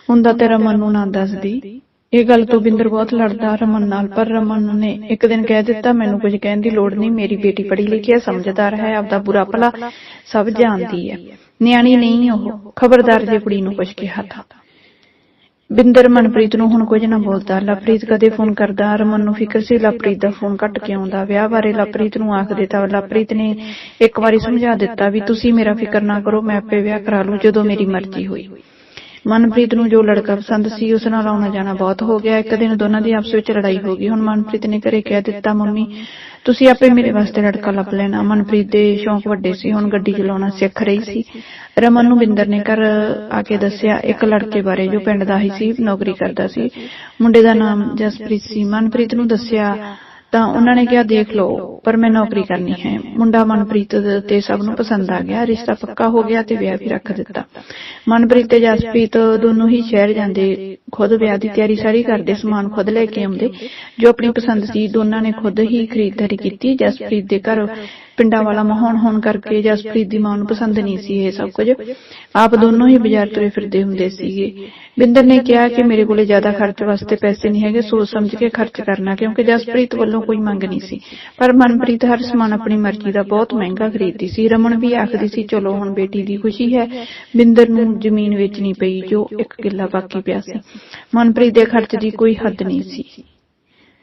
Speaker 1: ਹੁੰਦਾ ਤੇ ਰਮਨ ਨੂੰ ਨਾ ਦੱਸਦੀ। ਇਹ ਗੱਲ ਤੋਂ ਬਿੰਦਰ ਬਹੁਤ ਲੜਦਾ, ਰਮਨ ਨਾਲ, ਪਰ ਰਮਨ ਨੇ ਇੱਕ ਦਿਨ ਕਹਿ ਦਿੱਤਾ, ਮੈਨੂੰ ਕੁਝ ਕਹਿਣ ਦੀ ਲੋੜ ਨਹੀਂ, ਮੇਰੀ ਬੇਟੀ ਪੜ੍ਹੀ ਲਿਖੀ ਹੈ ਸਮਝਦਾਰ ਹੈ, ਆਪਦਾ ਬੁਰਾ ਭਲਾ ਸਭ ਜਾਣਦੀ ਹੈ ਨਿਆਣੀ ਨਹੀਂ ਉਹ, ਖਬਰਦਾਰ ਜੇ ਕੁੜੀ ਨੂੰ ਕੁਝ ਕਿਹਾ ਤਾਂ। ਬਿੰਦਰ ਮਨਪ੍ਰੀਤ ਨੂੰ ਹੁਣ ਕੁਝ ਨਾ ਬੋਲਦਾ। ਲਵਪ੍ਰੀਤ ਕਦੇ ਫੋਨ ਕਰਦਾ, ਰਮਨ ਨੂੰ ਫਿਕਰ ਸੀ, ਲਵਪ੍ਰੀਤ ਦਾ ਫੋਨ ਕੱਟ ਕੇ ਆਉਂਦਾ? ਵਿਆਹ ਬਾਰੇ ਲਵਪ੍ਰੀਤ ਨੂੰ ਆਖ ਦਿੱਤਾ ਲਵਪ੍ਰੀਤ ਨੇ ਇੱਕ ਵਾਰੀ ਸਮਝਾ ਦਿੱਤਾ ਵੀ ਤੁਸੀਂ ਮੇਰਾ ਫਿਕਰ ਨਾ ਕਰੋ, ਮੈਂ ਆਪੇ ਵਿਆਹ ਕਰਾ ਲੂ ਜਦੋਂ ਮੇਰੀ ਮਰਜ਼ੀ ਹੋਈ। ਮਨਪ੍ਰੀਤ ਨੂੰ ਜੋ ਲੜਕਾ ਪਸੰਦ ਸੀ, ਉਸ ਨਾਲ ਆਉਣਾ ਜਾਣਾ ਬਹੁਤ ਹੋ ਗਿਆ। ਇੱਕ ਦਿਨ ਦੋਨਾਂ ਦੀ ਆਪਸ ਵਿੱਚ ਲੜਾਈ ਹੋ ਗਈ। ਹੁਣ ਮਨਪ੍ਰੀਤ ਨੇ ਘਰੇ ਕਹਿ ਦਿੱਤਾ, ਮੰਮੀ, ਤੁਸੀਂ ਆਪੇ ਮੇਰੇ ਵਾਸਤੇ ਲੜਕਾ ਲੱਭ ਲੈਣਾ। ਮਨਪ੍ਰੀਤ ਦੇ ਸ਼ੌਂਕ ਵੱਡੇ ਸੀ। ਹੁਣ ਗੱਡੀ ਚਲਾਉਣਾ ਸਿੱਖ ਰਹੀ ਸੀ। ਰਮਨ ਨੂੰ ਬਿੰਦਰ ਨੇ ਘਰ ਆ ਕੇ ਦੱਸਿਆ, ਇੱਕ ਲੜਕੇ ਬਾਰੇ ਜੋ ਪਿੰਡ ਦਾ ਹੀ ਸੀ, ਨੌਕਰੀ ਕਰਦਾ ਸੀ। ਮੁੰਡੇ ਦਾ ਨਾਮ ਜਸਪ੍ਰੀਤ ਸੀ। ਮਨਪ੍ਰੀਤ ਨੂੰ ਦੱਸਿਆ ਤਾਂ ਉਹਨਾਂ ਨੇ ਕਿਹਾ, ਦੇਖ ਲਓ, ਪਰ ਮੈਂ ਨੌਕਰੀ ਕਰਨੀ ਹੈ। ਮੁੰਡਾ ਮਨਪ੍ਰੀਤ ਤੇ ਸਭ ਨੂੰ ਪਸੰਦ ਆ ਗਿਆ, ਰਿਸ਼ਤਾ ਪੱਕਾ ਹੋ ਗਿਆ ਤੇ ਵਿਆਹ ਵੀ ਰੱਖ ਦਿੱਤਾ। ਮਨਪ੍ਰੀਤ ਤੇ ਜਸਪ੍ਰੀਤ ਦੋਨੋਂ ਹੀ ਸ਼ਹਿਰ ਜਾਂਦੇ ਖੁਦ ਵਿਆਹ ਦੀ ਤਿਆਰੀ ਸਾਰੀ ਕਰਦੇ ਸਮਾਨ ਖੁਦ ਲੈ ਕੇ ਆਉਂਦੇ। ਜੋ ਆਪਣੀ ਪਸੰਦ ਸੀ, ਦੋਨਾਂ ਨੇ ਖੁਦ ਹੀ ਖਰੀਦਦਾਰੀ ਕੀਤੀ। ਜਸਪ੍ਰੀਤ ਦੇ ਘਰ ਪਿੰਡਾਂ ਵਾਲਾ ਮਾਹੌਲ ਹੋਣ ਕਰਕੇ ਜਸਪ੍ਰੀਤ ਦੀ ਮਾਂ ਨੂੰ ਪਸੰਦ ਨਹੀਂ ਸੀ ਇਹ ਸਭ ਕੁਝ। ਆਪ ਦੋਨੋਂ ਹੀ ਬਾਜ਼ਾਰ ਤੁਰੇ ਫਿਰਦੇ ਹੁੰਦੇ ਸੀਗੇ। ਬਿੰਦਰ ਨੇ ਕਿਹਾ ਕਿ ਮੇਰੇ ਕੋਲੇ ਜ਼ਿਆਦਾ ਖਰਚ ਵਾਸਤੇ ਪੈਸੇ ਨਹੀਂ ਹੈਗੇ, ਸੋਚ ਸਮਝ ਕੇ ਖਰਚ ਕਰਨਾ, ਕਿਉਂਕਿ ਜਸਪ੍ਰੀਤ ਵੱਲੋਂ ਕੋਈ ਮੰਗ ਨਹੀਂ ਸੀ। ਪਰ ਮਨਪ੍ਰੀਤ ਹਰ ਸਮਾਨ ਆਪਣੀ ਮਰਜ਼ੀ ਦਾ ਬਹੁਤ ਮਹਿੰਗਾ ਖਰੀਦਦੀ ਸੀ। ਰਮਨ ਵੀ ਆਖਦੀ ਸੀ, ਚਲੋ, ਹੁਣ ਬੇਟੀ ਦੀ ਖੁਸ਼ੀ ਹੈ। ਬਿੰਦਰ ਨੂੰ ਜ਼ਮੀਨ ਵੇਚਣੀ ਪਈ, ਜੋ ਇੱਕ ਕਿੱਲਾ ਬਾਕੀ ਪਿਆ ਸੀ। ਮਨਪ੍ਰੀਤ ਦੇ ਖਰਚ ਦੀ ਕੋਈ ਹੱਦ ਨਹੀਂ ਸੀ।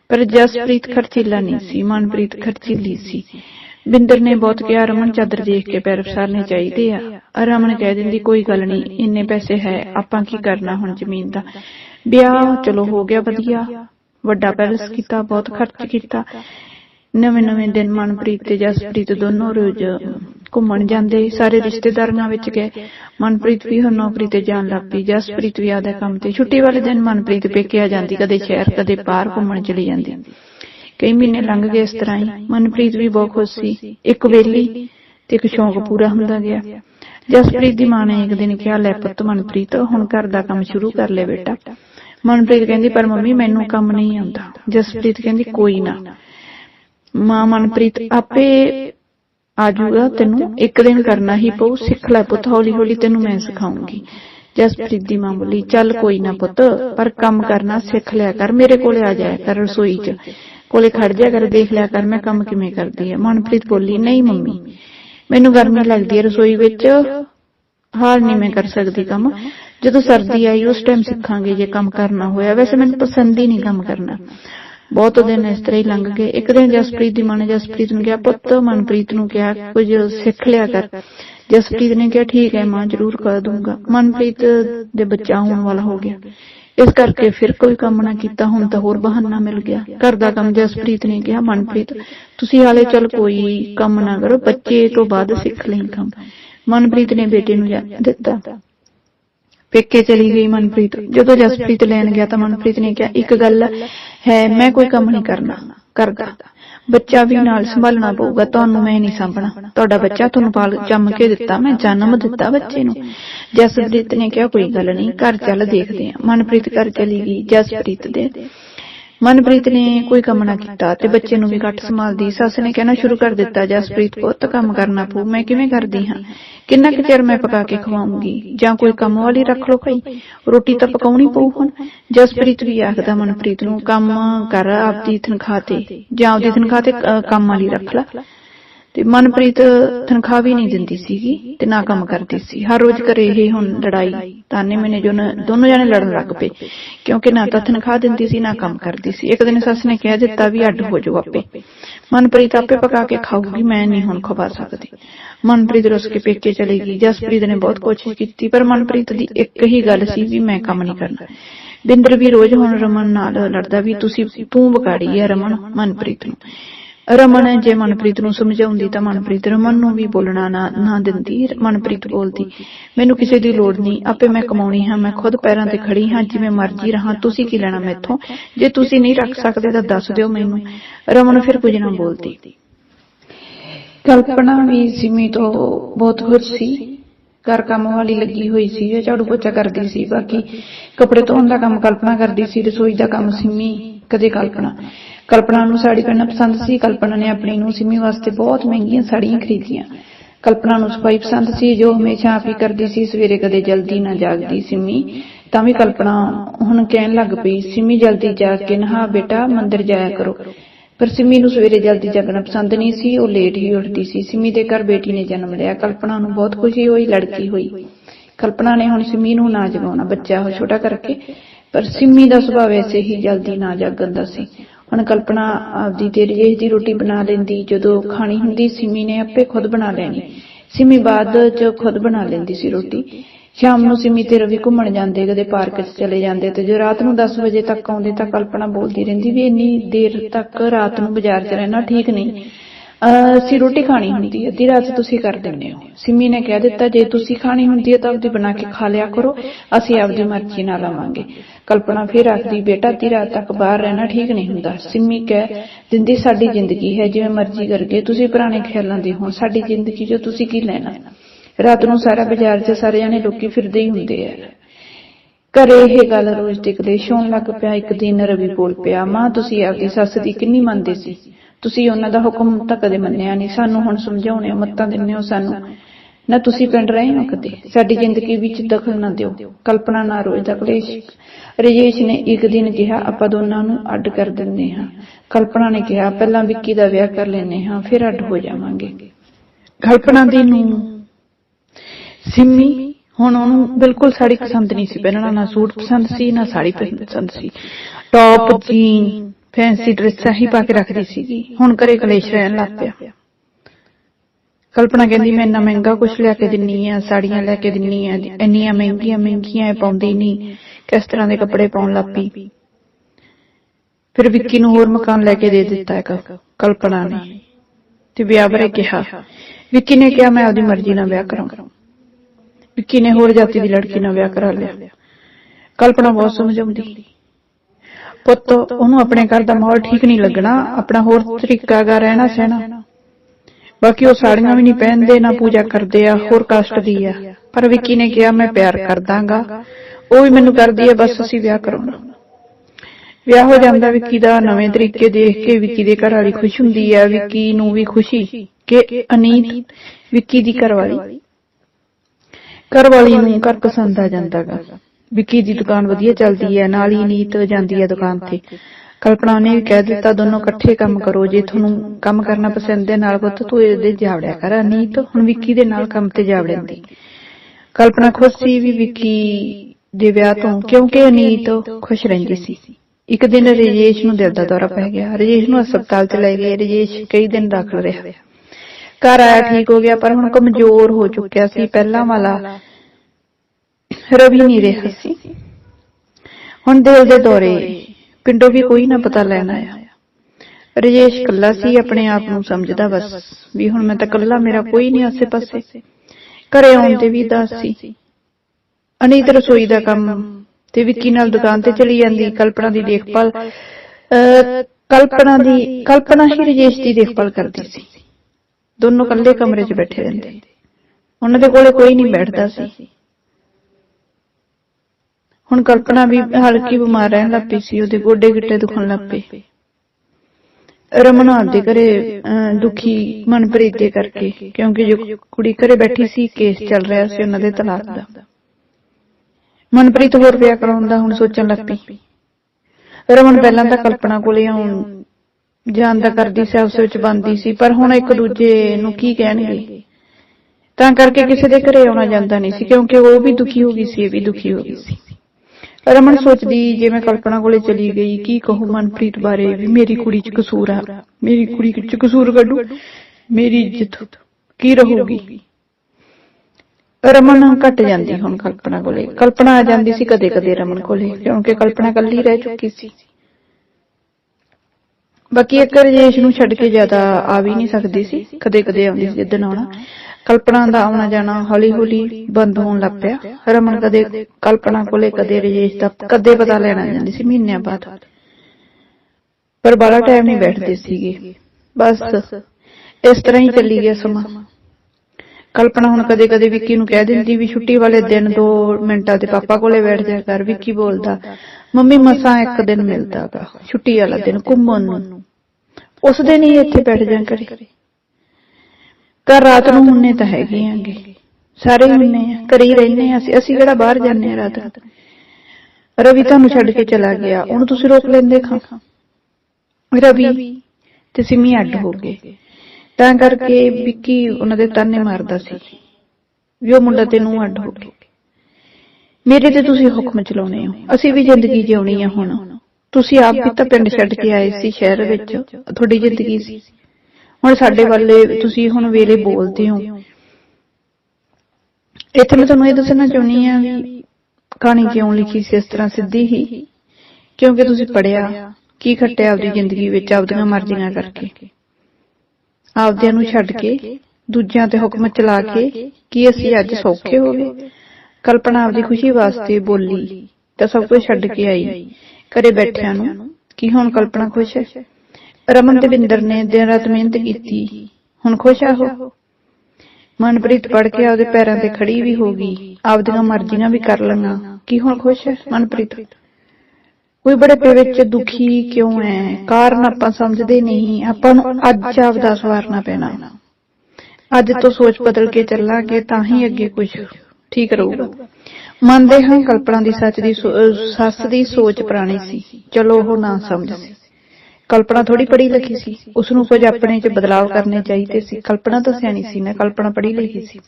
Speaker 1: ਪਰ ਜਸਪ੍ਰੀਤ ਖਰਚੀਲਾ ਨਹੀਂ ਸੀ, ਮਨਪ੍ਰੀਤ ਖਰਚੀਲੀ ਸੀ। ਬਿੰਦਰ ਨੇ ਬਹੁਤ ਕਿਹਾ, ਰਮਨ ਚਾਦਰ ਦੇਖ ਕੇ ਪੈਰ ਫਸਾਰਨੇ ਚਾਹੀਦੇ ਆ। ਰਮਨ ਕਹਿ ਦਿੰਦੀ, ਕੋਈ ਗੱਲ ਨਹੀਂ, ਇੰਨੇ ਪੈਸੇ ਹੈ, ਆਪਾਂ ਕੀ ਕਰਨਾ ਹੁਣ ਜ਼ਮੀਨ ਦਾ? ਵਿਆਹ, ਚਲੋ ਹੋ ਗਿਆ ਵਧੀਆ। ਵੱਡਾ ਪੈਲਸ ਕੀਤਾ, ਬਹੁਤ ਖਰਚ ਕੀਤਾ। ਨਵੇਂ ਨਵੇਂ ਦਿਨ ਮਨਪ੍ਰੀਤ ਤੇ ਜਸਪ੍ਰੀਤ ਦੋਨੋਂ ਰੋਜ਼ ਘੁੰਮਣ ਜਾਂਦੇ ਸਾਰੇ ਰਿਸ਼ਤੇਦਾਰਾਂ ਵਿੱਚ ਗਏ। ਮਨਪ੍ਰੀਤ ਵੀ ਹੁਣ ਨੌਕਰੀ ਤੇ ਜਾਣ ਲੱਗ ਪਈ। ਜਸਪ੍ਰੀਤ ਵੀ ਆਦਾ ਕੰਮ ਤੇ ਛੁੱਟੀ ਵਾਲੇ ਦਿਨ ਮਨਪ੍ਰੀਤ ਪੇਕੇ ਆ ਜਾਂਦੀ। ਕਦੇ ਸ਼ਹਿਰ, ਕਦੇ ਬਾਹਰ ਘੁੰਮਣ ਚਲੀ ਜਾਂਦੀ। ਕਈ ਮਹੀਨੇ ਲੰਘ ਗਏ ਇਸ ਤਰ੍ਹਾਂ ਹੀ। ਮਨਪ੍ਰੀਤ ਵੀ ਬਹੁਤ ਖੁਸ਼ ਸੀ। ਇੱਕ ਵੇਲੀ ਤੇ ਇੱਕ ਸ਼ੌਂਕ ਪੂਰਾ ਹੁੰਦਾ ਗਿਆ। ਜਸਪ੍ਰੀਤ ਦੀ ਮਾਂ ਨੇ ਇੱਕ ਦਿਨ ਕਿਹਾ, ਲੈ ਪੁੱਤ ਮਨਪ੍ਰੀਤ, ਹੁਣ ਘਰ ਦਾ ਕੰਮ ਸ਼ੁਰੂ ਕਰ ਲੈ ਬੇਟਾ। ਮਨਪ੍ਰੀਤ ਕਹਿੰਦੀ, ਪਰ ਮੰਮੀ, ਮੈਨੂੰ ਕੰਮ ਨਹੀਂ ਆਉਂਦਾ। ਜਸਪ੍ਰੀਤ ਕਹਿੰਦੀ, ਕੋਈ ਨਾ। ਮਾਂ ਮਨਪ੍ਰੀਤ, ਆਪੇ ਆਜੂਗਾ, ਤੈਨੂੰ ਇੱਕ ਦਿਨ ਕਰਨਾ ਹੀ ਪਊ, ਸਿੱਖ ਲੈ ਪੁੱਤ ਹੌਲੀ ਹੌਲੀ ਤੈਨੂੰ ਮੈਂ ਸਿਖਾਉਂਗੀ। ਜਸਪ੍ਰੀਤ ਦੀ ਮਾਂ ਬੋਲੀ, ਚੱਲ ਕੋਈ ਨਾ ਪੁੱਤ, ਪਰ ਕੰਮ ਕਰਨਾ ਸਿੱਖ ਲਿਆ ਕਰ, ਮੇਰੇ ਕੋਲੇ ਆ ਜਾਇਆ ਕਰ ਰਸੋਈ 'ਚ। ਕੋਲੇ ਖੜ ਜਾ ਕਰ, ਦੇਖ ਲਿਆ ਕਰ ਮੈਂ ਕੰਮ ਕਿਵੇਂ ਕਰਦੀ ਆ। ਮਨਪ੍ਰੀਤ ਬੋਲੀ, ਨਹੀਂ ਮੰਮੀ, ਮੈਨੂੰ ਗਰਮੀ ਲੱਗਦੀ ਹੈ ਰਸੋਈ ਵਿੱਚ, ਹਾਲ ਨਹੀਂ ਮੈਂ ਕਰ ਸਕਦੀ ਕੰਮ। ਜਦੋਂ ਸਰਦੀ ਆਈ, ਉਸ ਟਾਈਮ ਸਿੱਖਾਂਗੇ ਜੇ ਕੰਮ ਕਰਨਾ ਹੋਇਆ, ਵੈਸੇ ਮੈਨੂੰ ਪਸੰਦ ਹੀ ਨਹੀਂ ਕੰਮ ਕਰਨਾ। ਬਹੁਤ ਦਿਨ ਇਸ ਤਰ੍ਹਾਂ ਹੀ ਲੰਘ ਗਏ। ਇੱਕ ਦਿਨ ਜਸਪ੍ਰੀਤ ਦੀ ਮਾਂ ਨੇ ਜਸਪ੍ਰੀਤ ਨੂੰ ਕਿਹਾ, ਪੁੱਤ, ਮਨਪ੍ਰੀਤ ਨੂੰ ਕਿਹਾ, ਕੁਝ ਸਿੱਖ ਲਿਆ ਕਰ। ਜਸਪ੍ਰੀਤ ਨੇ ਕਿਹਾ, ਠੀਕ ਹੈ, ਮਾਂ, ਜ਼ਰੂਰ ਕਰ ਦੂੰਗਾ ਮਨਪ੍ਰੀਤ ਦੇ ਬੱਚਾ ਹੋਣ ਵਾਲਾ ਹੋ ਗਿਆ। ਇਸ ਕਰਕੇ ਫਿਰ ਕੋਈ ਕੰਮ ਨਾ ਕੀਤਾ, ਹੁਣ ਤਾਂ ਹੋਰ ਬਹਾਨਾ ਮਿਲ ਗਿਆ। ਘਰ ਦਾ ਕੰਮ ਜਸਪ੍ਰੀਤ ਨੇ ਕਿਹਾ, ਮਨਪ੍ਰੀਤ, ਤੁਸੀਂ ਹਾਲੇ ਚੱਲ ਕੋਈ ਕੰਮ ਨਾ ਕਰੋ, ਬੱਚੇ ਤੋਂ ਬਾਅਦ ਸਿੱਖ ਲਈ ਕੰਮ। ਮਨਪ੍ਰੀਤ ਨੇ ਬੇਟੇ ਨੂੰ ਦਿੱਤਾ। ਪੇਕੇ ਚਲੀ ਗਈ ਮਨਪ੍ਰੀਤ। ਜਦੋਂ ਜਸਪ੍ਰੀਤ ਲੈਣ ਗਿਆ ਤਾਂ ਮਨਪ੍ਰੀਤ ਨੇ ਕਿਹਾ, ਇੱਕ ਗੱਲ ਹੈ, ਮੈਂ ਕੋਈ ਕੰਮ ਨਹੀਂ ਕਰਨਾ, ਕਰਦਾ। ਬੱਚਾ ਵੀ ਨਾਲ ਸੰਭਾਲਣਾ ਪਊਗਾ, ਤੁਹਾਨੂੰ ਮੈਂ ਨਹੀਂ ਸਾਂਭਣਾ। ਤੁਹਾਡਾ ਬੱਚਾ ਤੁਹਾਨੂੰ ਪਾਲ ਜੰਮ ਕੇ ਦਿੱਤਾ, ਮੈਂ ਜਨਮ ਦਿੱਤਾ ਬੱਚੇ ਨੂੰ। ਜਸਪ੍ਰੀਤ ਨੇ ਕਿਹਾ, ਕੋਈ ਗੱਲ ਨਹੀਂ, ਘਰ ਚੱਲ ਦੇਖਦੇ ਆ ਮਨਪ੍ਰੀਤ ਘਰ ਚਲੀ ਗਈ, ਜਸਪ੍ਰੀਤ ਦੇ ਮਨਪ੍ਰੀਤ ਨੇ ਕੋਈ ਕੰਮ ਨਾ ਕੀਤਾ ਤੇ ਬੱਚੇ ਨੂੰ ਵੀ ਘੱਟ ਸੰਭਾਲਦੀ। ਸੱਸ ਨੇ ਕਹਿਣਾ ਸ਼ੁਰੂ ਕਰ ਦਿੱਤਾ, ਜਸਪ੍ਰੀਤ ਪੁੱਤ, ਕੰਮ ਕਰਨਾ ਪਊ, ਮੈਂ ਕਿਵੇਂ ਕਰਦੀ ਹਾਂ? ਕਿੰਨਾ ਕੁ ਚਿਰ ਮੈਂ ਪਕਾ ਕੇ ਖਵਾਉਂਗੀ? ਜਾਂ ਕੋਈ ਕੰਮ ਵਾਲੀ ਰੱਖ ਲਓ ਭਾਈ। ਰੋਟੀ ਤਾਂ ਪਕਾਉਣੀ ਪਊ ਹੁਣ। ਜਸਪ੍ਰੀਤ ਵੀ ਆਖਦਾ, ਮਨਪ੍ਰੀਤ ਨੂੰ ਕੰਮ ਕਰ, ਆਪਦੀ ਤਨਖਾਹ ਤੇ, ਜਾਂ ਆਪਦੀ ਤਨਖਾਹ ਤੇ ਕੰਮ ਵਾਲੀ ਰੱਖ ਲੈ। ਤੇ ਮਨਪ੍ਰੀਤ ਤਨਖਾਹ ਵੀ ਨਹੀਂ ਦਿੰਦੀ ਸੀਗੀ ਤੇ ਨਾ ਕੰਮ ਕਰਦੀ ਸੀ। ਹਰ ਰੋਜ਼ ਘਰੇ ਇਹ ਹੁਣ ਲੜਾਈ, ਤਾਨੇ ਮੈਨੇ ਜੋ ਦੋਨੋਂ ਜਣੇ ਲੜਨ ਲੱਗ ਪਏ। ਕਿਉਂਕਿ ਨਾ ਤਾਂ ਤਨਖਾਹ ਦਿੰਦੀ ਸੀ, ਨਾ ਕੰਮ ਕਰਦੀ ਸੀ। ਇੱਕ ਦਿਨ ਸੱਸ ਨੇ ਕਹਿ ਦਿੱਤਾ ਵੀ ਅੱਡ ਹੋ ਜਾਓ ਆਪੇ। ਮਨਪ੍ਰੀਤ ਆਪੇ ਪਕਾ ਕੇ ਖਾਊਗੀ, ਮੈਂ ਨਹੀਂ ਹੁਣ ਖਵਾ ਸਕਦੀ। ਮਨਪ੍ਰੀਤ ਰੁੱਸ ਕੇ ਪੇਕੇ ਚਲੀ ਗਈ। ਜਸਪ੍ਰੀਤ ਨੇ ਬਹੁਤ ਕੋਸ਼ਿਸ਼ ਕੀਤੀ, ਪਰ ਮਨਪ੍ਰੀਤ ਦੀ ਇੱਕ ਹੀ ਗੱਲ ਸੀ ਵੀ ਮੈਂ ਕੰਮ ਨਹੀਂ ਕਰਨਾ। ਬਿੰਦਰ ਵੀ ਰੋਜ਼ ਹੁਣ ਰਮਨ ਨਾਲ ਲੜਦਾ ਵੀ, ਤੁਸੀਂ ਤੂੰ ਵਿਗਾੜੀ ਹੈ ਰਮਨ, ਮਨਪ੍ਰੀਤ ਨੂੰ। ਰਮਨ ਜੇ ਮਨਪ੍ਰੀਤ ਨੂੰ ਸਮਝਾਉਂਦੀ ਤਾਂ ਮਨਪ੍ਰੀਤ ਰਮਨ ਨੂੰ ਵੀ ਬੋਲਣਾ ਨਾ ਨਾ ਦਿੰਦੀ, ਮਨਪ੍ਰੀਤ ਬੋਲਦੀ। ਮੈਨੂੰ ਕਿਸੇ ਦੀ ਲੋੜ ਨਹੀਂ, ਆਪੇ ਮੈਂ ਕਮਾਉਣੀ ਹਾਂ, ਮੈਂ ਖੁਦ ਪੈਰਾਂ ਤੇ ਖੜੀ ਹਾਂ, ਜਿਵੇਂ ਮਰਜ਼ੀ ਰਹਾ, ਤੁਸੀਂ ਕੀ ਲੈਣਾ ਮੈਥੋਂ? ਜੇ ਤੁਸੀਂ ਨਹੀਂ ਰੱਖ ਸਕਦੇ ਤਾਂ ਦੱਸ ਦਿਓ ਮੈਨੂੰ। ਰਮਨ ਫਿਰ ਕੁਝ ਨਾ ਬੋਲਦੀ। ਕਲਪਨਾ ਵੀ ਸਿਮੀ ਤੋਂ ਬਹੁਤ ਖੁਸ਼ ਸੀ। ਘਰ ਕੰਮ ਵਾਲੀ ਲੱਗੀ ਹੋਈ ਸੀ ਇਹ ਝਾੜੂ ਪੋਚਾ ਕਰਦੀ ਸੀ, ਬਾਕੀ ਕੱਪੜੇ ਧੋਣ ਦਾ ਕੰਮ ਕਲਪਨਾ ਕਰਦੀ ਸੀ, ਰਸੋਈ ਦਾ ਕੰਮ ਸਿਮੀ, ਕਦੇ ਕਲਪਨਾ। ਕਲਪਨਾ ਨੂੰ ਸਾੜੀ ਪਹਿਨਣਾ ਪਸੰਦ ਸੀ। ਕਲਪਨਾ ਨੇ ਆਪਣੀ ਨੂੰ ਸਿਮੀ ਵਾਸਤੇ ਬਹੁਤ ਮਹਿੰਗੀਆਂ ਸਾੜੀਆਂ ਖਰੀਦੀਆਂ। ਕਲਪਨਾ ਨੂੰ ਸਫ਼ਾਈ ਪਸੰਦ ਸੀ, ਜੋ ਹਮੇਸ਼ਾ ਆਪ ਹੀ ਕਰਦੀ ਸੀ, ਸਵੇਰੇ ਕਦੇ ਜਲਦੀ ਨਾ ਜਾਗਦੀ ਸਿਮੀ। ਤਾਂ ਵੀ ਕਲਪਨਾ ਹੁਣ ਕਹਿਣ ਲੱਗ ਪਈ, ਸਿਮੀ, ਜਲਦੀ ਜਾਗ ਕੇ ਨਹਾ ਬੇਟਾ, ਮੰਦਿਰ ਜਾਇਆ ਕਰੋ। ਪਰ ਸਿਮੀ ਨੂੰ ਸਵੇਰੇ ਜਲਦੀ ਜਾਗਣਾ ਪਸੰਦ ਨਹੀਂ ਸੀ, ਉਹ ਲੇਟ ਹੀ ਉੱਠਦੀ ਸੀ। ਸਿਮੀ ਦੇ ਘਰ ਬੇਟੀ ਨੇ ਜਨਮ ਲਿਆ। ਕਲਪਨਾ ਨੂੰ ਬਹੁਤ ਖੁਸ਼ੀ ਹੋਈ, ਲੜਕੀ ਹੋਈ। ਕਲਪਨਾ ਨੇ ਹੁਣ ਸਿਮੀ ਨੂੰ ਨਾ ਜਗਾਉਣਾ, ਬੱਚਾ ਹੋ, ਛੋਟਾ ਕਰਕੇ। ਪਰ ਸਿਮੀ ਦਾ ਸੁਭਾਅ ਵੈਸੇ ਹੀ ਜਲਦੀ ਨਾ ਜਾਗਣ ਦਾ ਸੀ। ਹੁਣ ਕਲਪਨਾ ਆਪਦੀ ਦੇਰ ਜਿਹੀ ਦੀ ਰੋਟੀ ਬਣਾ ਲੈਂਦੀ, ਜਦੋਂ ਖਾਣੀ ਹੁੰਦੀ ਸਿਮੀ ਨੇ ਆਪੇ ਖੁਦ ਬਣਾ ਲੈਣੀ। ਸਿਮੀ ਬਾਅਦ ਚ ਖੁਦ ਬਣਾ ਲੈਂਦੀ ਸੀ ਰੋਟੀ। ਸ਼ਾਮ ਨੂੰ ਸਿਮੀ ਤੇ ਰਵੀ ਘੁੰਮਣ ਜਾਂਦੇ, ਕਦੇ ਪਾਰਕ 'ਚ ਚਲੇ ਜਾਂਦੇ ਤੇ ਜੋ ਰਾਤ ਨੂੰ 10 ਵਜੇ ਤੱਕ ਆਉਂਦੇ ਤਾਂ ਕਲਪਨਾ ਬੋਲਦੀ ਰਹਿੰਦੀ ਵੀ ਇੰਨੀ ਦੇਰ ਤੱਕ ਰਾਤ ਨੂੰ ਬਾਜ਼ਾਰ 'ਚ ਰਹਿਣਾ ਠੀਕ ਨਹੀਂ। ਅਸੀਂ ਰੋਟੀ ਖਾਣੀ ਹੁੰਦੀ ਹੈ, ਅੱਧੀ ਰਾਤ ਤੁਸੀਂ ਕਰ ਦਿੰਦੇ ਹੋ। ਸਿੰਮੀ ਨੇ ਕਹਿ ਦਿੱਤਾ, ਜੇ ਤੁਸੀਂ ਖਾਣੀ ਹੁੰਦੀ ਹੈ ਤਾਂ ਆਪਦੀ ਬਣਾ ਕੇ ਖਾ ਲਿਆ ਕਰੋ, ਅਸੀਂ ਆਪਦੀ ਮਰਜ਼ੀ ਨਾਲ ਆਵਾਂਗੇ। ਕਲਪਨਾ ਫਿਰ ਆਖਦੀ, ਬੇਟਾ, ਅੱਧੀ ਰਾਤ ਤੱਕ ਬਾਹਰ ਰਹਿਣਾ ਠੀਕ ਨਹੀਂ ਹੁੰਦਾ। ਸਿਮੀ ਕਹਿ ਦਿੰਦੀ, ਸਾਡੀ ਜ਼ਿੰਦਗੀ ਹੈ, ਜਿਵੇਂ ਮਰਜ਼ੀ ਕਰਕੇ ਤੁਸੀਂ ਪੁਰਾਣੇ ਖਿਆਲਾਂ ਦੇ ਹੋ ਸਾਡੀ ਜ਼ਿੰਦਗੀ 'ਚ ਤੁਸੀਂ ਕੀ ਲੈਣਾ। ਰਾਤ ਨੂੰ ਸਾਰਾ ਬਾਜ਼ਾਰ 'ਚ ਸਾਰੇ ਜਾਣੇ ਲੋਕੀ ਫਿਰਦੇ ਹੀ ਹੁੰਦੇ ਆ। ਘਰੇ ਇਹ ਗੱਲ ਰੋਜ਼ ਦੇ ਕਲੇਸ਼ ਹੋਣ ਲੱਗ ਪਿਆ ਇੱਕ ਦਿਨ ਰਵੀ ਬੋਲ ਪਿਆ, ਮਾਂ, ਤੁਸੀਂ ਆਪਦੀ ਸੱਸ ਦੀ ਕਿੰਨੀ ਮੰਨਦੇ ਸੀ? ਤੁਸੀਂ ਉਹਨਾਂ ਦਾ ਹੁਕਮ ਤਾਂ ਕਦੇ ਮੰਨਿਆ ਨਹੀਂ। ਸਾਨੂੰ ਹੁਣ ਸਮਝਾਉਣੇ, ਮੱਤਾਂ ਦਿੰਦੇ ਹੋ ਸਾਨੂੰ। ਨਾ ਤੁਸੀਂ ਪਿੰਡ ਰਹੇ ਹੋ ਕਦੇ। ਸਾਡੀ ਜ਼ਿੰਦਗੀ ਵਿੱਚ ਦਖਲ ਨਾ ਦਿਓ। ਕਲਪਨਾ ਨਾ ਰੋਜ਼ ਦਾ ਕਲੇਸ਼। ਰਜੇਸ਼ ਨੇ ਇੱਕ ਦਿਨ ਕਿਹਾ, ਆਪਾਂ ਦੋਨਾਂ ਨੂੰ ਅੱਡ ਕਰ ਦਿੰਦੇ ਹਾਂ। ਕਲਪਨਾ ਨੇ ਕਿਹਾ, ਪਹਿਲਾਂ ਵਿੱਕੀ ਦਾ ਵਿਆਹ ਕਰ ਲੈਨੇ ਹਾਂ, ਫਿਰ ਅੱਡ ਹੋ ਜਾਵਾਂਗੇ। ਕਲਪਨਾ ਦੀ ਨੂੰ ਸਿੰਮੀ, ਹੁਣ ਉਹਨੂੰ ਬਿਲਕੁਲ ਸਾੜੀ ਪਸੰਦ ਨਹੀਂ ਸੀ ਪਹਿਨਣਾ, ਨਾ ਸੂਟ ਪਸੰਦ ਸੀ, ਨਾ ਸਾੜੀ ਪਸੰਦ ਸੀ। ਟੌਪ, ਜੀਨ ਫੈਂਸੀ ਡਰੈਸਾਂ ਹੀ ਪਾ ਕੇ ਰੱਖਦੀ ਸੀਗੀ। ਹੁਣ ਘਰੇ ਕਲੇਸ਼ ਰਹਿਣ ਲੱਗ ਪਿਆ। ਕਲਪਨਾ ਕਹਿੰਦੀ ਮੈਂ ਇੰਨਾ ਮਹਿੰਗਾ ਕੁਝ ਲਿਆ ਕੇ ਦਿੰਨੀ ਆ ਸਾੜੀਆਂ ਲੈ ਕੇ ਦਿੰਨੀ ਆ ਇੰਨੀਆਂ ਮਹਿੰਗੀਆਂ ਮਹਿੰਗੀਆਂ ਇਹ ਪਾਉਂਦੀ ਨਹੀਂ ਕਿਸ ਤਰ੍ਹਾਂ ਦੇ ਕੱਪੜੇ ਪਾਉਣ ਲੱਗ ਪਈ। ਫਿਰ ਵਿੱਕੀ ਨੂੰ ਹੋਰ ਮਕਾਨ ਲੈ ਕੇ ਦੇ ਦਿੱਤਾ ਇੱਕ ਕਲਪਨਾ ਨੇ। ਤੇ ਵਿਆਹ ਬਾਰੇ ਕਿਹਾ। ਵਿੱਕੀ ਨੇ ਕਿਹਾ ਮੈਂ ਆਪਦੀ ਮਰਜ਼ੀ ਨਾਲ ਵਿਆਹ ਕਰਾਂਗਾ। ਵਿੱਕੀ ਨੇ ਹੋਰ ਜਾਤੀ ਦੀ ਲੜਕੀ ਨਾਲ ਵਿਆਹ ਕਰਾ ਲਿਆ। ਕਲਪਨਾ ਬਹੁਤ ਸਮਝਾਉਂਦੀ ਪੁੱਤ, ਉਹਨੂੰ ਆਪਣੇ ਘਰ ਦਾ ਮਾਹੌਲ ਠੀਕ ਨਹੀਂ ਲੱਗਣਾ, ਆਪਣਾ ਹੋਰ ਤਰੀਕਾ ਗਾ ਰਹਿਣਾ ਸਹਿਣਾ। ਬਾਕੀ ਉਹ ਸਾੜੀਆਂ ਵੀ ਨਹੀਂ ਪਹਿਨਦੇ, ਨਾ ਪੂਜਾ ਕਰਦੇ ਆ, ਹੋਰ ਕਾਸਟ ਦੀ ਆ। ਪਰ ਵਿੱਕੀ ਨੇ ਕਿਹਾ, ਮੈਂ ਪਿਆਰ ਕਰਦਾਗਾ। ਉਹ ਵੀ ਮੈਨੂੰ ਕਰਦੀ ਆ, ਬਸ ਅਸੀਂ ਵਿਆਹ ਕਰਾਉਣਾ। ਵਿਆਹ ਹੋ ਜਾਂਦਾ ਵਿੱਕੀ ਦਾ, ਨਵੇਂ ਤਰੀਕੇ ਦੇਖ ਕੇ ਵਿੱਕੀ ਦੇ ਘਰ ਵਾਲੀ ਖੁਸ਼ ਹੁੰਦੀ ਆ, ਵਿੱਕੀ ਨੂੰ ਵੀ ਖੁਸ਼ੀ ਕਿ ਅਨੀਤ ਵਿੱਕੀ ਦੀ ਘਰ ਵਾਲੀ। ਘਰ ਵਾਲੀ ਨੂੰ ਘਰ ਪਸੰਦ ਆ ਜਾਂਦਾਗਾ। ਵਿੱਕੀ ਦੀ ਦੁਕਾਨ ਵਧੀਆ ਚੱਲਦੀ ਹੈ, ਨਾਲ ਹੀ ਨੀਤ ਜਾਂਦੀ ਹੈ ਦੁਕਾਨ ਤੇ। ਕਲਪਨਾ ਨੇ ਕਹਿ ਦਿੱਤਾ, ਦੋਨੋਂ ਇਕੱਠੇ ਕੰਮ ਕਰੋ, ਜੇ ਤੁਹਾਨੂੰ ਕੰਮ ਕਰਨਾ ਪਸੰਦ ਹੈ ਨਾਲ ਪੁੱਤ, ਤੂੰ ਇਹਦੇ ਜਾਵੜਿਆ ਕਰ। ਨੀਤ ਹੁਣ ਵਿੱਕੀ ਦੇ ਨਾਲ ਕੰਮ ਤੇ ਜਾਵ ਕਲਪਨਾ ਖੁਸ਼ ਸੀ ਵੀ ਵਿੱਕੀ ਦੇ ਵਿਆਹ ਤੋਂ, ਕਿਉਂਕਿ ਅਨੀਤ ਖੁਸ਼ ਰਹਿੰਦੀ ਸੀ। ਇੱਕ ਦਿਨ ਰਜੇਸ਼ ਨੂੰ ਦਿਲ ਦਾ ਦੌਰਾ ਪੈ ਗਿਆ। ਰਜੇਸ਼ ਨੂੰ ਹਸਪਤਾਲ ਚ ਲੈ ਗਏ। ਰਜੇਸ਼ ਕਈ ਦਿਨ ਦਾਖਲ ਰਿਹਾ। ਘਰ ਆਇਆ ਠੀਕ ਹੋ ਗਿਆ, ਪਰ ਹੁਣ ਕਮਜ਼ੋਰ ਹੋ ਚੁੱਕਿਆ ਸੀ। ਪਹਿਲਾਂ ਵਾਲਾ ਰਵੀ ਨਹੀਂ ਰਿਹਾ ਸੀ। ਹੁਣ ਦਿਲ ਦੇ ਦੌਰੇ ਪਿੰਡੋਂ ਵੀ ਕੋਈ ਨਾ ਪਤਾ ਲੈਣ ਆਇਆ। ਰਜੇਸ਼ ਕੱਲਾ ਸੀ ਆਪਣੇ ਆਪ ਨੂੰ ਸਮਝਦਾ ਬਸ ਵੀ ਹੁਣ ਮੈਂ ਤਾਂ ਕੱਲਾ ਮੇਰਾ ਕੋਈ ਨਹੀਂ ਆਸੇ ਪਾਸੇ। ਘਰੇ ਆਉਣ ਤੇ ਵੀ ਦੱਸ ਸੀ। ਅਨੀਤ ਰਸੋਈ ਦਾ ਕੰਮ ਤੇ ਵਿੱਕੀ ਨਾਲ ਦੁਕਾਨ ਤੇ ਚਲੀ ਜਾਂਦੀ ਕਲਪਨਾ ਦੀ ਦੇਖਭਾਲ ਅਹ, ਕਲਪਨਾ ਦੀ ਕਲਪਨਾ ਹੀ ਰਜੇਸ਼ ਦੀ ਦੇਖਭਾਲ ਕਰਦੀ ਸੀ। ਦੋਨੋਂ ਇਕੱਲੇ ਕਮਰੇ 'ਚ ਬੈਠੇ ਰਹਿੰਦੇ। ਉਹਨਾਂ ਦੇ ਕੋਲੇ ਕੋਈ ਨਹੀਂ ਬੈਠਦਾ ਸੀ। ਹੁਣ ਕਲਪਨਾ ਵੀ ਹਲਕੀ ਬਿਮਾਰ ਰਹਿਣ ਲੱਗ ਪਈ ਸੀ, ਉਹਦੇ ਗੋਡੇ ਗਿੱਟੇ ਦੁਖਣ ਲੱਗ ਪਏ। ਰਮਨ ਆਪਦੇ ਘਰੇ ਦੁਖੀ ਮਨਪ੍ਰੀਤ ਦੇ ਕਰਕੇ, ਕਿਉਂਕਿ ਜੋ ਕੁੜੀ ਘਰੇ ਬੈਠੀ ਸੀ, ਕੇਸ ਚੱਲ ਰਿਹਾ ਸੀ ਉਹਨਾਂ ਦੇ ਤਲਾਕ ਦਾ। ਮਨਪ੍ਰੀਤ ਹੋਰ ਵਿਆਹ ਕਰਾਉਣ ਦਾ ਹੁਣ ਸੋਚਣ ਲੱਗ ਪਈ। ਰਮਨ ਪਹਿਲਾਂ ਤਾਂ ਕਲਪਨਾ ਕੋਲੇ ਆਉਣ ਜਾਣ ਦਾ ਕਰਦੀ ਸੀ ਉਸ ਵਿੱਚ ਬੰਦੀ ਸੀ, ਪਰ ਹੁਣ ਇੱਕ ਦੂਜੇ ਨੂੰ ਕੀ ਕਹਿਣਗੇ? ਤਾਂ ਕਰਕੇ ਕਿਸੇ ਦੇ ਘਰੇ ਆਉਣਾ ਜਾਂਦਾ ਨਹੀਂ ਸੀ, ਕਿਉਂਕਿ ਉਹ ਵੀ ਦੁਖੀ ਹੋ ਗਈ ਸੀ, ਇਹ ਵੀ ਦੁਖੀ ਹੋ ਗਈ ਸੀ। ਰਮਨ ਸੋਚਦੀ ਜੇ ਮੈਂ ਕਲਪਨਾ ਕੋਲੇ ਚਲੀ ਗਈ ਕੀ ਕਹੂੰ ਮਨਪ੍ਰੀਤ ਬਾਰੇ? ਵੀ ਮੇਰੀ ਕੁੜੀ 'ਚ ਕਸੂਰ ਆ। ਮੇਰੀ ਕੁੜੀ 'ਚ ਕਸੂਰ ਕੱਢੂ। ਮੇਰੀ ਇੱਜ਼ਤ ਕੀ ਰਹੂਗੀ? ਰਮਨ ਘਟ ਜਾਂਦੀ ਹੁਣ ਕਲਪਨਾ ਕੋਲੇ। ਕਲਪਨਾ ਆ ਜਾਂਦੀ ਸੀ ਕਦੇ ਕਦੇ ਰਮਨ ਕੋਲੇ ਕਿਉਂਕਿ ਕਲਪਨਾ ਕੱਲੀ ਰਹਿ ਚੁੱਕੀ ਸੀ। ਬਾਕੀ ਇੱਕ ਰਜੇਸ਼ ਨੂੰ ਛੱਡ ਕੇ ਜ਼ਿਆਦਾ ਆ ਵੀ ਨਹੀਂ ਸਕਦੀ ਸੀ। ਕਦੇ ਕਦੇ ਆਉਂਦੀ ਸੀ। ਜਿੱਦਣ ਆਉਣਾ ਕਲਪਨਾ ਦਾ ਆਉਣਾ ਜਾਣਾ ਹੌਲੀ ਹੌਲੀ ਬੰਦ ਹੋਣ ਲੱਗ ਪਿਆ। ਰਮਨ ਕਦੇ ਕਲਪਨਾ ਕੋਲੇ, ਕਦੇ ਰਜੇਸ਼ ਦਾ, ਕਦੇ ਪਤਾ ਲੈਣਾ ਜਾਂਦੀ ਸੀ ਮਹੀਨਿਆਂ ਬਾਅਦ। ਪਰ ਬਾਲਾ ਟਾਈਮ ਨਹੀਂ ਬੈਠਦੇ ਸੀਗੇ। ਬਸ ਇਸ ਤਰ੍ਹਾਂ ਹੀ ਚੱਲੀ ਗਿਆ ਸਮਾਂ। ਕਲਪਨਾ ਹੁਣ ਕਦੇ ਕਦੇ ਵਿੱਕੀ ਨੂੰ ਕਹਿ ਦਿੰਦੀ ਵੀ ਛੁੱਟੀ ਵਾਲੇ ਦਿਨ 2 ਮਿੰਟਾਂ ਤੇ ਪਾਪਾ ਕੋਲੇ ਬੈਠ ਜਾ ਕਰ, ਵਿੱਕੀ ਬੋਲਦਾ, ਮੰਮੀ, ਮਸਾਂ ਇੱਕ ਦਿਨ ਮਿਲਦਾਗਾ ਛੁੱਟੀ ਵਾਲਾ ਦਿਨ ਘੁੰਮਣ ਨੂੰ। ਉਸ ਦਿਨ ਹੀ ਇੱਥੇ ਬੈਠ ਜਾ ਕਰੇ। ਘਰ ਰਾਤ ਨੂੰ ਹੁੰਨੇ ਤਾਂ ਹੈਗੇ ਆਂਗੇ ਸਾਰੇ ਹੁੰਨੇ ਆ ਘਰੇ ਹੀ ਰਹਿੰਦੇ ਆ ਅਸੀਂ। ਅਸੀਂ ਕਿਹੜਾ ਬਾਹਰ ਜਾਂਦੇ ਆ ਰਾਤ ਨੂੰ? ਰਵੀ ਤੁਹਾਨੂੰ ਛੱਡ ਕੇ ਚਲਾ ਗਿਆ। ਉਹਨੂੰ ਤੁਸੀਂ ਰੋਕ ਲੈਂਦੇ ਖਾਂ। ਰਵੀ ਤੇ ਸਿਮੀ ਅੱਡ ਹੋ ਗਏ। ਤਾਂ ਕਰਕੇ ਵਿੱਕੀ ਉਹਨਾਂ ਦੇ ਤਾਨੇ ਮਾਰਦਾ ਸੀ ਵੀ ਉਹ ਮੁੰਡਾ ਤੈਨੂੰ ਅੱਡ ਹੋ ਗਿਆ। ਮੇਰੇ ਤੇ ਤੁਸੀਂ ਹੁਕਮ ਚਲਾਉਣੇ ਹੋ। ਅਸੀਂ ਵੀ ਜ਼ਿੰਦਗੀ ਜਿਉਣੀ ਆ ਹੁਣ। ਤੁਸੀਂ ਆਪ ਵੀ ਤਾਂ ਪਿੰਡ ਛੱਡ ਕੇ ਆਏ ਸੀ ਸ਼ਹਿਰ ਵਿੱਚ। ਤੁਹਾਡੀ ਜ਼ਿੰਦਗੀ ਸੀ। ਹੁਣ ਸਾਡੇ ਵੱਲੇ ਤੁਸੀਂ ਹੁਣ ਵੇਲੇ ਬੋਲਦੇ ਹੋ। ਇੱਥੇ ਮੈਂ ਤੁਹਾਨੂੰ ਇਹ ਦੱਸਣਾ ਚਾਹੁੰਦੀ ਆ ਵੀ ਕਹਾਣੀ ਕਿਉਂ ਲਿਖੀ ਸੀ ਇਸ ਤਰ੍ਹਾਂ ਸਿੱਧੀ ਹੀ? ਕਿਉਂਕਿ ਤੁਸੀਂ ਪੜਿਆ ਕੀ ਖੱਟਿਆ ਆਪਦੀ ਜ਼ਿੰਦਗੀ ਵਿੱਚ ਆਪਦੀਆਂ ਮਰਜ਼ੀਆਂ ਕਰਕੇ। ਆਪਦਿਆਂ ਨੂੰ ਛੱਡ ਕੇ ਦੂਜਿਆਂ ਤੇ ਹੁਕਮ ਚਲਾ ਕੇ ਕੀ ਅਸੀਂ ਅੱਜ ਸੌਖੇ ਹੋ ਗਏ ਕਲਪਨਾ ਆਪਦੀ ਖੁਸ਼ੀ ਵਾਸਤੇ ਬੋਲੀ ਤਾਂ ਸਭ ਕੁਝ ਛੱਡ ਕੇ ਆਈ। ਘਰੇ ਬੈਠਿਆਂ ਨੂੰ ਕੀ ਹੁਣ ਕਲਪਨਾ ਖੁਸ਼ ਹੈ? ਰਮਨ ਤੇ ਵਿੰਦਰ ਨੇ ਦਿਨ ਰਾਤ ਮਿਹਨਤ ਕੀਤੀ। ਹੁਣ ਖੁਸ਼ ਆ ਉਹ। ਮਨਪ੍ਰੀਤ ਪੜ ਕੇ ਆਪਦੇ ਪੈਰਾਂ ਤੇ ਖੜੀ ਵੀ ਹੋ ਗਈ। ਆਪਦੀਆਂ ਮਰਜ਼ੀਆਂ ਵੀ ਕਰ ਲਈਆਂ। ਕੀ ਹੁਣ ਖੁਸ਼ ਹੈ ਮਨਪ੍ਰੀਤ? ਕੋਈ ਬੜੇ ਪੇ ਵਿੱਚ ਦੁਖੀ ਕਿਉਂ ਹੈ ਕਾਰਨ ਆਪਾਂ ਸਮਝਦੇ ਨਹੀਂ। ਆਪਾਂ ਨੂੰ ਅੱਜ ਆਪਦਾ ਸਵਾਰਨਾ ਪੈਣਾ। ਅੱਜ ਤੋਂ ਸੋਚ ਬਦਲ ਕੇ ਚੱਲਾਂਗੇ ਤਾਂ ਹੀ ਅੱਗੇ ਕੁਝ ਠੀਕ ਰਹੂਗਾ। ਮੰਨਦੇ ਹਾਂ ਕਲਪਨਾ ਦੀ ਸੱਚ ਦੀ ਸੱਸ ਦੀ ਸੋਚ ਪੁਰਾਣੀ ਸੀ। ਚਲੋ ਉਹ ਨਾ ਸਮਝ। ਸੀ ਕਲਪਨਾ ਥੋੜੀ ਪੜ੍ਹੀ ਲਿਖੀ ਸੀ। ਉਸ ਨੂੰ ਕੁਝ ਆਪਣੇ 'ਚ ਬਦਲਾਅ ਕਰਨੇ ਚਾਹੀਦੇ ਸੀ। ਕਲਪਨਾ ਤਾਂ ਸਿਆਣੀ ਸੀ ਨਾ, ਕਲਪਨਾ ਪੜ੍ਹੀ ਲਿਖੀ ਸੀ।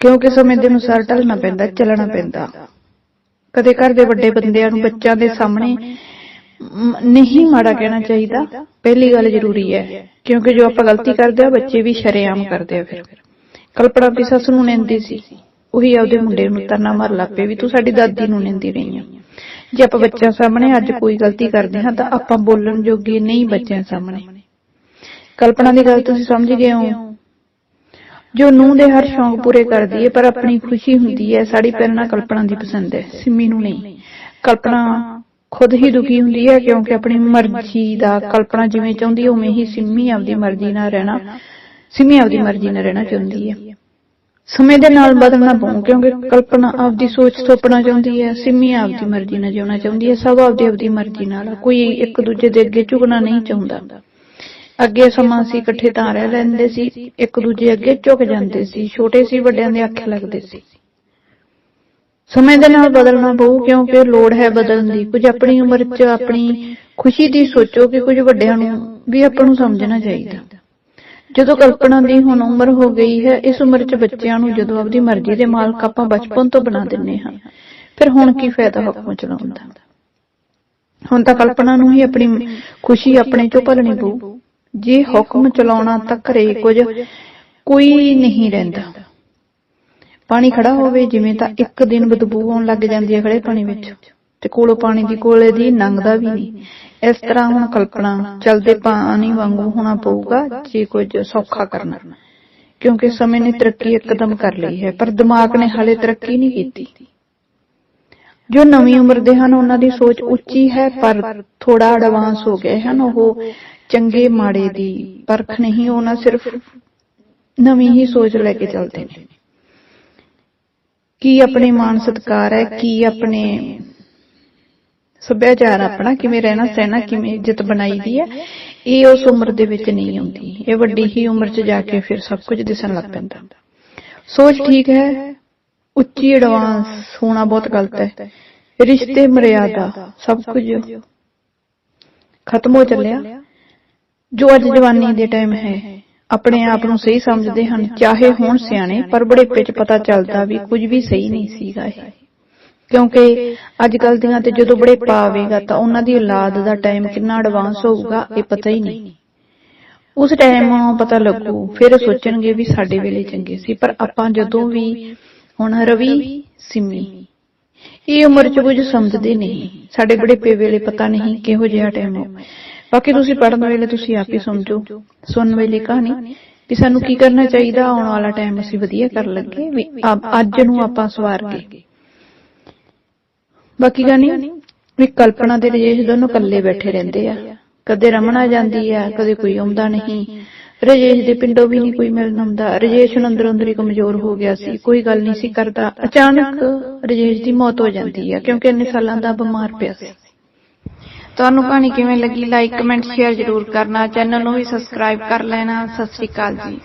Speaker 1: ਕਿਉਂਕਿ ਸਮੇਂ ਦੇ ਅਨੁਸਾਰ ਢਲਣਾ ਪੈਂਦਾ, ਚੱਲਣਾ ਪੈਂਦਾ। ਕਦੇ ਘਰ ਦੇ ਵੱਡੇ ਬੰਦਿਆਂ ਨੂੰ ਬੱਚਿਆਂ ਦੇ ਸਾਹਮਣੇ ਨਹੀਂ ਮਾੜਾ ਕਹਿਣਾ ਚਾਹੀਦਾ। ਪਹਿਲੀ ਗੱਲ ਜ਼ਰੂਰੀ ਹੈ, ਕਿਉਂਕਿ ਜੋ ਆਪਾਂ ਗਲਤੀ ਕਰਦੇ ਆ, ਬੱਚੇ ਵੀ ਸ਼ਰੇਆਮ ਕਰਦੇ ਆ ਫਿਰ। ਕਲਪਨਾ ਵੀ ਸੱਸ ਨੂੰ ਨਿੰਦੀ ਸੀ। ਉਹੀ ਆਪਦੇ ਮੁੰਡੇ ਨੂੰ ਤਰਨਾ ਮਾਰ ਲੱਪੇ ਵੀ ਤੂੰ ਸਾਡੀ ਦਾਦੀ ਨੂੰ ਨਿੰਦੀ ਰਹੀ ਆ। ਜੇ ਆਪਾਂ ਬੱਚਿਆਂ ਸਾਹਮਣੇ ਅੱਜ ਕੋਈ ਗਲਤੀ ਕਰਦੇ ਹਾਂ ਤਾਂ ਆਪਾਂ ਬੋਲਣ ਜੋਗੇ ਨਹੀਂ ਬੱਚਿਆਂ ਸਾਹਮਣੇ। ਕਲਪਨਾ ਦੀ ਗੱਲ ਤੁਸੀਂ ਸਮਝ ਗਏ ਹੋ? ਜੋ ਨੂੰਹ ਦੇ ਹਰ ਸ਼ੌਂਕ ਪੂਰੇ ਕਰਦੀ ਹੈ ਪਰ ਆਪਣੀ ਖੁਸ਼ੀ ਹੁੰਦੀ ਹੈ ਸਾੜੀ ਪਹਿਨਣਾ ਕਲਪਨਾ ਦੀ ਪਸੰਦ ਹੈ ਸਿੰਮੀ ਨੂੰ ਨਹੀਂ। ਕਲਪਨਾ ਖੁਦ ਹੀ ਦੁਖੀ ਹੁੰਦੀ ਹੈ ਕਿਉਂਕਿ ਆਪਣੀ ਮਰਜ਼ੀ ਦਾ ਕਲਪਨਾ ਜਿਵੇਂ ਚਾਹੁੰਦੀ ਉਵੇਂ ਹੀ ਸਿੰਮੀ ਆਪਦੀ ਮਰਜ਼ੀ ਨਾਲ ਰਹਿਣਾ ਸਿੰਮੀ ਆਪਦੀ ਮਰਜ਼ੀ ਨਾਲ ਰਹਿਣਾ ਚਾਹੁੰਦੀ ਹੈ। ਸਮੇਂ ਦੇ ਨਾਲ ਬਦਲਣਾ ਪਊ, ਕਿਉਂਕਿ ਕਲਪਨਾ ਆਪਦੀ ਸੋਚ ਥੋਪਣਾ ਚਾਹੁੰਦੀ ਹੈ, ਸਿੰਮੀ ਆਪਦੀ ਮਰਜ਼ੀ ਨਾਲ ਜਿਉਣਾ ਚਾਹੁੰਦੀ ਹੈ, ਸਭ ਆਪਦੀ ਆਪਦੀ ਮਰਜ਼ੀ ਨਾਲ, ਕੋਈ ਇੱਕ ਦੂਜੇ ਦੇ ਅੱਗੇ ਝੁਕਣਾ ਨਹੀਂ ਚਾਹੁੰਦਾ। ਅੱਗੇ ਸਮਾਂ ਸੀ, ਇਕੱਠੇ ਤਾਂ ਰਹਿ ਲੈਂਦੇ ਸੀ, ਇੱਕ ਦੂਜੇ ਅੱਗੇ ਝੁਕ ਜਾਂਦੇ ਸੀ, ਛੋਟੇ ਸੀ, ਵੱਡਿਆਂ ਦੇ ਆਖੇ ਲੱਗਦੇ ਸੀ। ਸਮੇਂ ਦੇ ਨਾਲ ਬਦਲਣਾ ਪਊ, ਕਿਉਂਕਿ ਲੋੜ ਹੈ ਬਦਲਣ ਦੀ, ਕੁਝ ਆਪਣੀ ਉਮਰ 'ਚ ਆਪਣੀ ਖੁਸ਼ੀ ਦੀ ਸੋਚੋ ਕਿ ਕੁਝ ਵੱਡਿਆਂ ਨੂੰ ਵੀ ਆਪਾਂ ਨੂੰ ਸਮਝਣਾ ਚਾਹੀਦਾ। ਜਦੋਂ ਕਲਪਨਾ ਦੀ ਹੁਣ ਉਮਰ ਹੋ ਗਈ ਹੈ, ਇਸ ਉਮਰ 'ਚ ਬੱਚਿਆਂ ਨੂੰ ਜਦੋਂ ਆਪਣੀ ਮਰਜ਼ੀ ਦੇ ਮਾਲਕ ਆਪਾਂ ਬਚਪਨ ਤੋਂ ਬਣਾ ਦਿੰਨੇ ਹਾਂ, ਫਿਰ ਹੁਣ ਕੀ ਫਾਇਦਾ ਹੁਕਮ ਚਲਾਉਣ ਦਾ? ਹੁਣ ਤਾਂ ਕਲਪਨਾ ਨੂੰ ਹੀ ਆਪਣੀ ਖੁਸ਼ੀ ਆਪਣੇ ਚੋਂ ਭਰਨੀ ਪਊ। ਜੇ ਹੁਕਮ ਚਲਾਉਣਾ ਤਾਂ ਘਰੇ ਕੁਝ, ਕੋਈ ਨਹੀਂ ਰਹਿੰਦਾ। ਪਾਣੀ ਖੜਾ ਹੋਵੇ, ਜਿਵੇਂ ਤਾਂ ਇੱਕ ਦਿਨ ਬਦਬੂ ਆਉਣ ਲੱਗ ਜਾਂਦੀ ਹੈ ਖੜੇ ਪਾਣੀ ਵਿੱਚ, ਤੇ ਕੋਲੋਂ ਪਾਣੀ ਦੀ ਕੋਲੇ ਦੀ ਲੰਘਦਾ ਵੀ ਨਹੀਂ। ਇਸ ਤਰ੍ਹਾਂ ਹੁਣ ਕਲਪਨਾ ਚਲਦੇ ਪਾਣੀ ਵਾਂਗੂ ਹੋਣਾ ਪਊਗਾ, ਜੇ ਕੁਝ ਸੌਖਾ ਕਰਨਾ। ਕਿਉਂਕਿ ਸਮੇਂ ਨੇ ਤਰੱਕੀ ਇੱਕਦਮ ਕਰ ਲਈ ਹੈ, ਪਰ ਦਿਮਾਗ ਨੇ ਹਾਲੇ ਤਰੱਕੀ ਨਹੀਂ ਕੀਤੀ। ਜੋ ਨਵੀਂ ਉਮਰ ਦੇ ਹਨ, ਉਹਨਾਂ ਦੀ ਸੋਚ ਉੱਚੀ ਹੈ, ਪਰ ਥੋੜਾ ਐਡਵਾਂਸ ਹੋ ਗਏ ਹਨ, ਉਹ ਚੰਗੇ ਮਾੜੇ ਦੀ ਪਰਖ ਨਹੀਂ, ਉਹਨਾਂ ਸਿਰਫ ਨਵੀਂ ਹੀ ਸੋਚ ਲੈ ਕੇ ਚੱਲਦੇ ਨੇ। ਕੀ ਆਪਣੇ ਮਾਨ ਸਤਕਾਰ ਹੈ, ਕੀ ਆਪਣੇ ਸੱਭਿਆਚਾਰ ਆਪਣਾ ਕਿਵੇਂ ਰਹਿਣਾ ਸਹਿਣਾ ਕਿਵੇਂ ਇੱਜ਼ਤ ਬਣਾਈ ਦੀ ਹੈ ਇਹ ਉਸ ਉਮਰ ਦੇ ਵਿੱਚ ਨਹੀਂ ਆਉਂਦੀ। ਇਹ ਵੱਡੀ ਹੀ ਉਮਰ 'ਚ ਜਾ ਕੇ ਫਿਰ ਸਭ ਕੁਝ ਦਿਸਣ ਲੱਗ ਪੈਂਦਾ। ਸੋਚ ਠੀਕ ਹੈ ਉੱਚੀ ਐਡਵਾਂਸ ਹੋਣਾ ਬਹੁਤ ਗਲਤ ਹੈ। ਰਿਸ਼ਤੇ ਮਰਿਆਦਾ ਸਭ ਕੁਝ ਖਤਮ ਹੋ ਚੱਲਿਆ। ਜੋ ਅੱਜ ਜਵਾਨੀ ਦੇ ਟਾਈਮ ਹੈ ਆਪਣੇ ਆਪ ਨੂੰ ਸਹੀ ਸਮਝਦੇ ਹਨ ਚਾਹੇ ਹੋਣ ਸਿਆਣੇ ਪਰ ਬੁਢੇਪੇ 'ਚ ਪਤਾ ਚੱਲਦਾ ਵੀ ਕੁਝ ਵੀ ਸਹੀ ਨਹੀਂ ਸੀਗਾ ਇਹ। ਕਿਉਂਕਿ ਅੱਜ ਕੱਲ ਦੀਆਂ ਤੇ ਜਦੋਂ ਬੜੇ ਪਾਵੇਗਾ ਤਾਂ ਉਹਨਾਂ ਦੀ ਔਲਾਦ ਦਾ ਟਾਈਮ ਕਿੰਨਾ ਐਡਵਾਂਸ ਹੋਊਗਾ, ਇਹ ਪਤਾ ਹੀ ਨਹੀਂ। ਉਸ ਟਾਈਮ ਪਤਾ ਲੱਗੂ, ਫਿਰ ਸੋਚਣਗੇ ਵੀ ਸਾਡੇ ਵੇਲੇ ਚੰਗੇ ਸੀ, ਪਰ ਆਪਾਂ ਜਦੋਂ ਵੀ ਹੁਣ ਰਵੀ ਸਿੰਮੀ, ਇਹ ਉਮਰ 'ਚ ਕੁਝ ਸਮਝਦੇ ਨਹੀਂ। ਸਾਡੇ ਬੁਢੇਪੇ ਵੇਲੇ ਪਤਾ ਨਹੀਂ ਕਿਹੋ ਜਿਹਾ ਟਾਈਮ ਹੋ। ਬਾਕੀ ਤੁਸੀਂ ਪੜਨ ਵੇਲੇ ਤੁਸੀਂ ਆਪ ਹੀ ਸਮਝੋ, ਸੁਣਨ ਵੇਲੇ ਕਹਾਣੀ ਕਿ ਸਾਨੂੰ ਕੀ ਕਰਨਾ ਚਾਹੀਦਾ, ਆਉਣ ਵਾਲਾ ਟਾਈਮ ਅਸੀਂ ਵਧੀਆ ਕਰ ਲੱਗੇ, ਵੀ ਅੱਜ ਨੂੰ ਆਪਾਂ ਸਵਾਰ ਕੇ। ਬਾਕੀ ਗਾਨੀ ਵੀ ਕਲਪਨਾ ਤੇ ਰਜੇਸ਼ ਦੋਨੋਂ ਇਕੱਲੇ ਬੈਠੇ ਰਹਿੰਦੇ ਆ। ਕਦੇ ਰਮਣਾ ਜਾਂਦੀ ਆ ਕਦੇ ਕੋਈ ਆਉਂਦਾ ਨਹੀਂ। ਰਜੇਸ਼ ਦੇ ਪਿੰਡੋਂ ਵੀ ਨਹੀਂ ਕੋਈ ਮਿਲਣ ਆਉਂਦਾ। ਰਜੇਸ਼ ਨੂੰ ਅੰਦਰੋਂ ਅੰਦਰ ਹੀ ਕਮਜ਼ੋਰ ਹੋ ਗਿਆ ਸੀ ਕੋਈ ਗੱਲ ਨਹੀਂ ਸੀ ਕਰਦਾ। ਅਚਾਨਕ ਰਜੇਸ਼ ਦੀ ਮੌਤ ਹੋ ਜਾਂਦੀ ਆ ਕਿਉਂਕਿ ਇੰਨੇ ਸਾਲਾਂ ਦਾ ਬਿਮਾਰ ਪਿਆ ਸੀ। ਤੁਹਾਨੂੰ ਕਹਾਣੀ ਕਿਵੇਂ ਲੱਗੀ ਲਾਈਕ ਕਮੈਂਟ ਸ਼ੇਅਰ ਜ਼ਰੂਰ ਕਰਨਾ। ਚੈਨਲ ਨੂੰ ਵੀ ਸਬਸਕ੍ਰਾਈਬ ਕਰ ਲੈਣਾ। ਸਤਿ ਸ਼੍ਰੀ ਅਕਾਲ ਜੀ।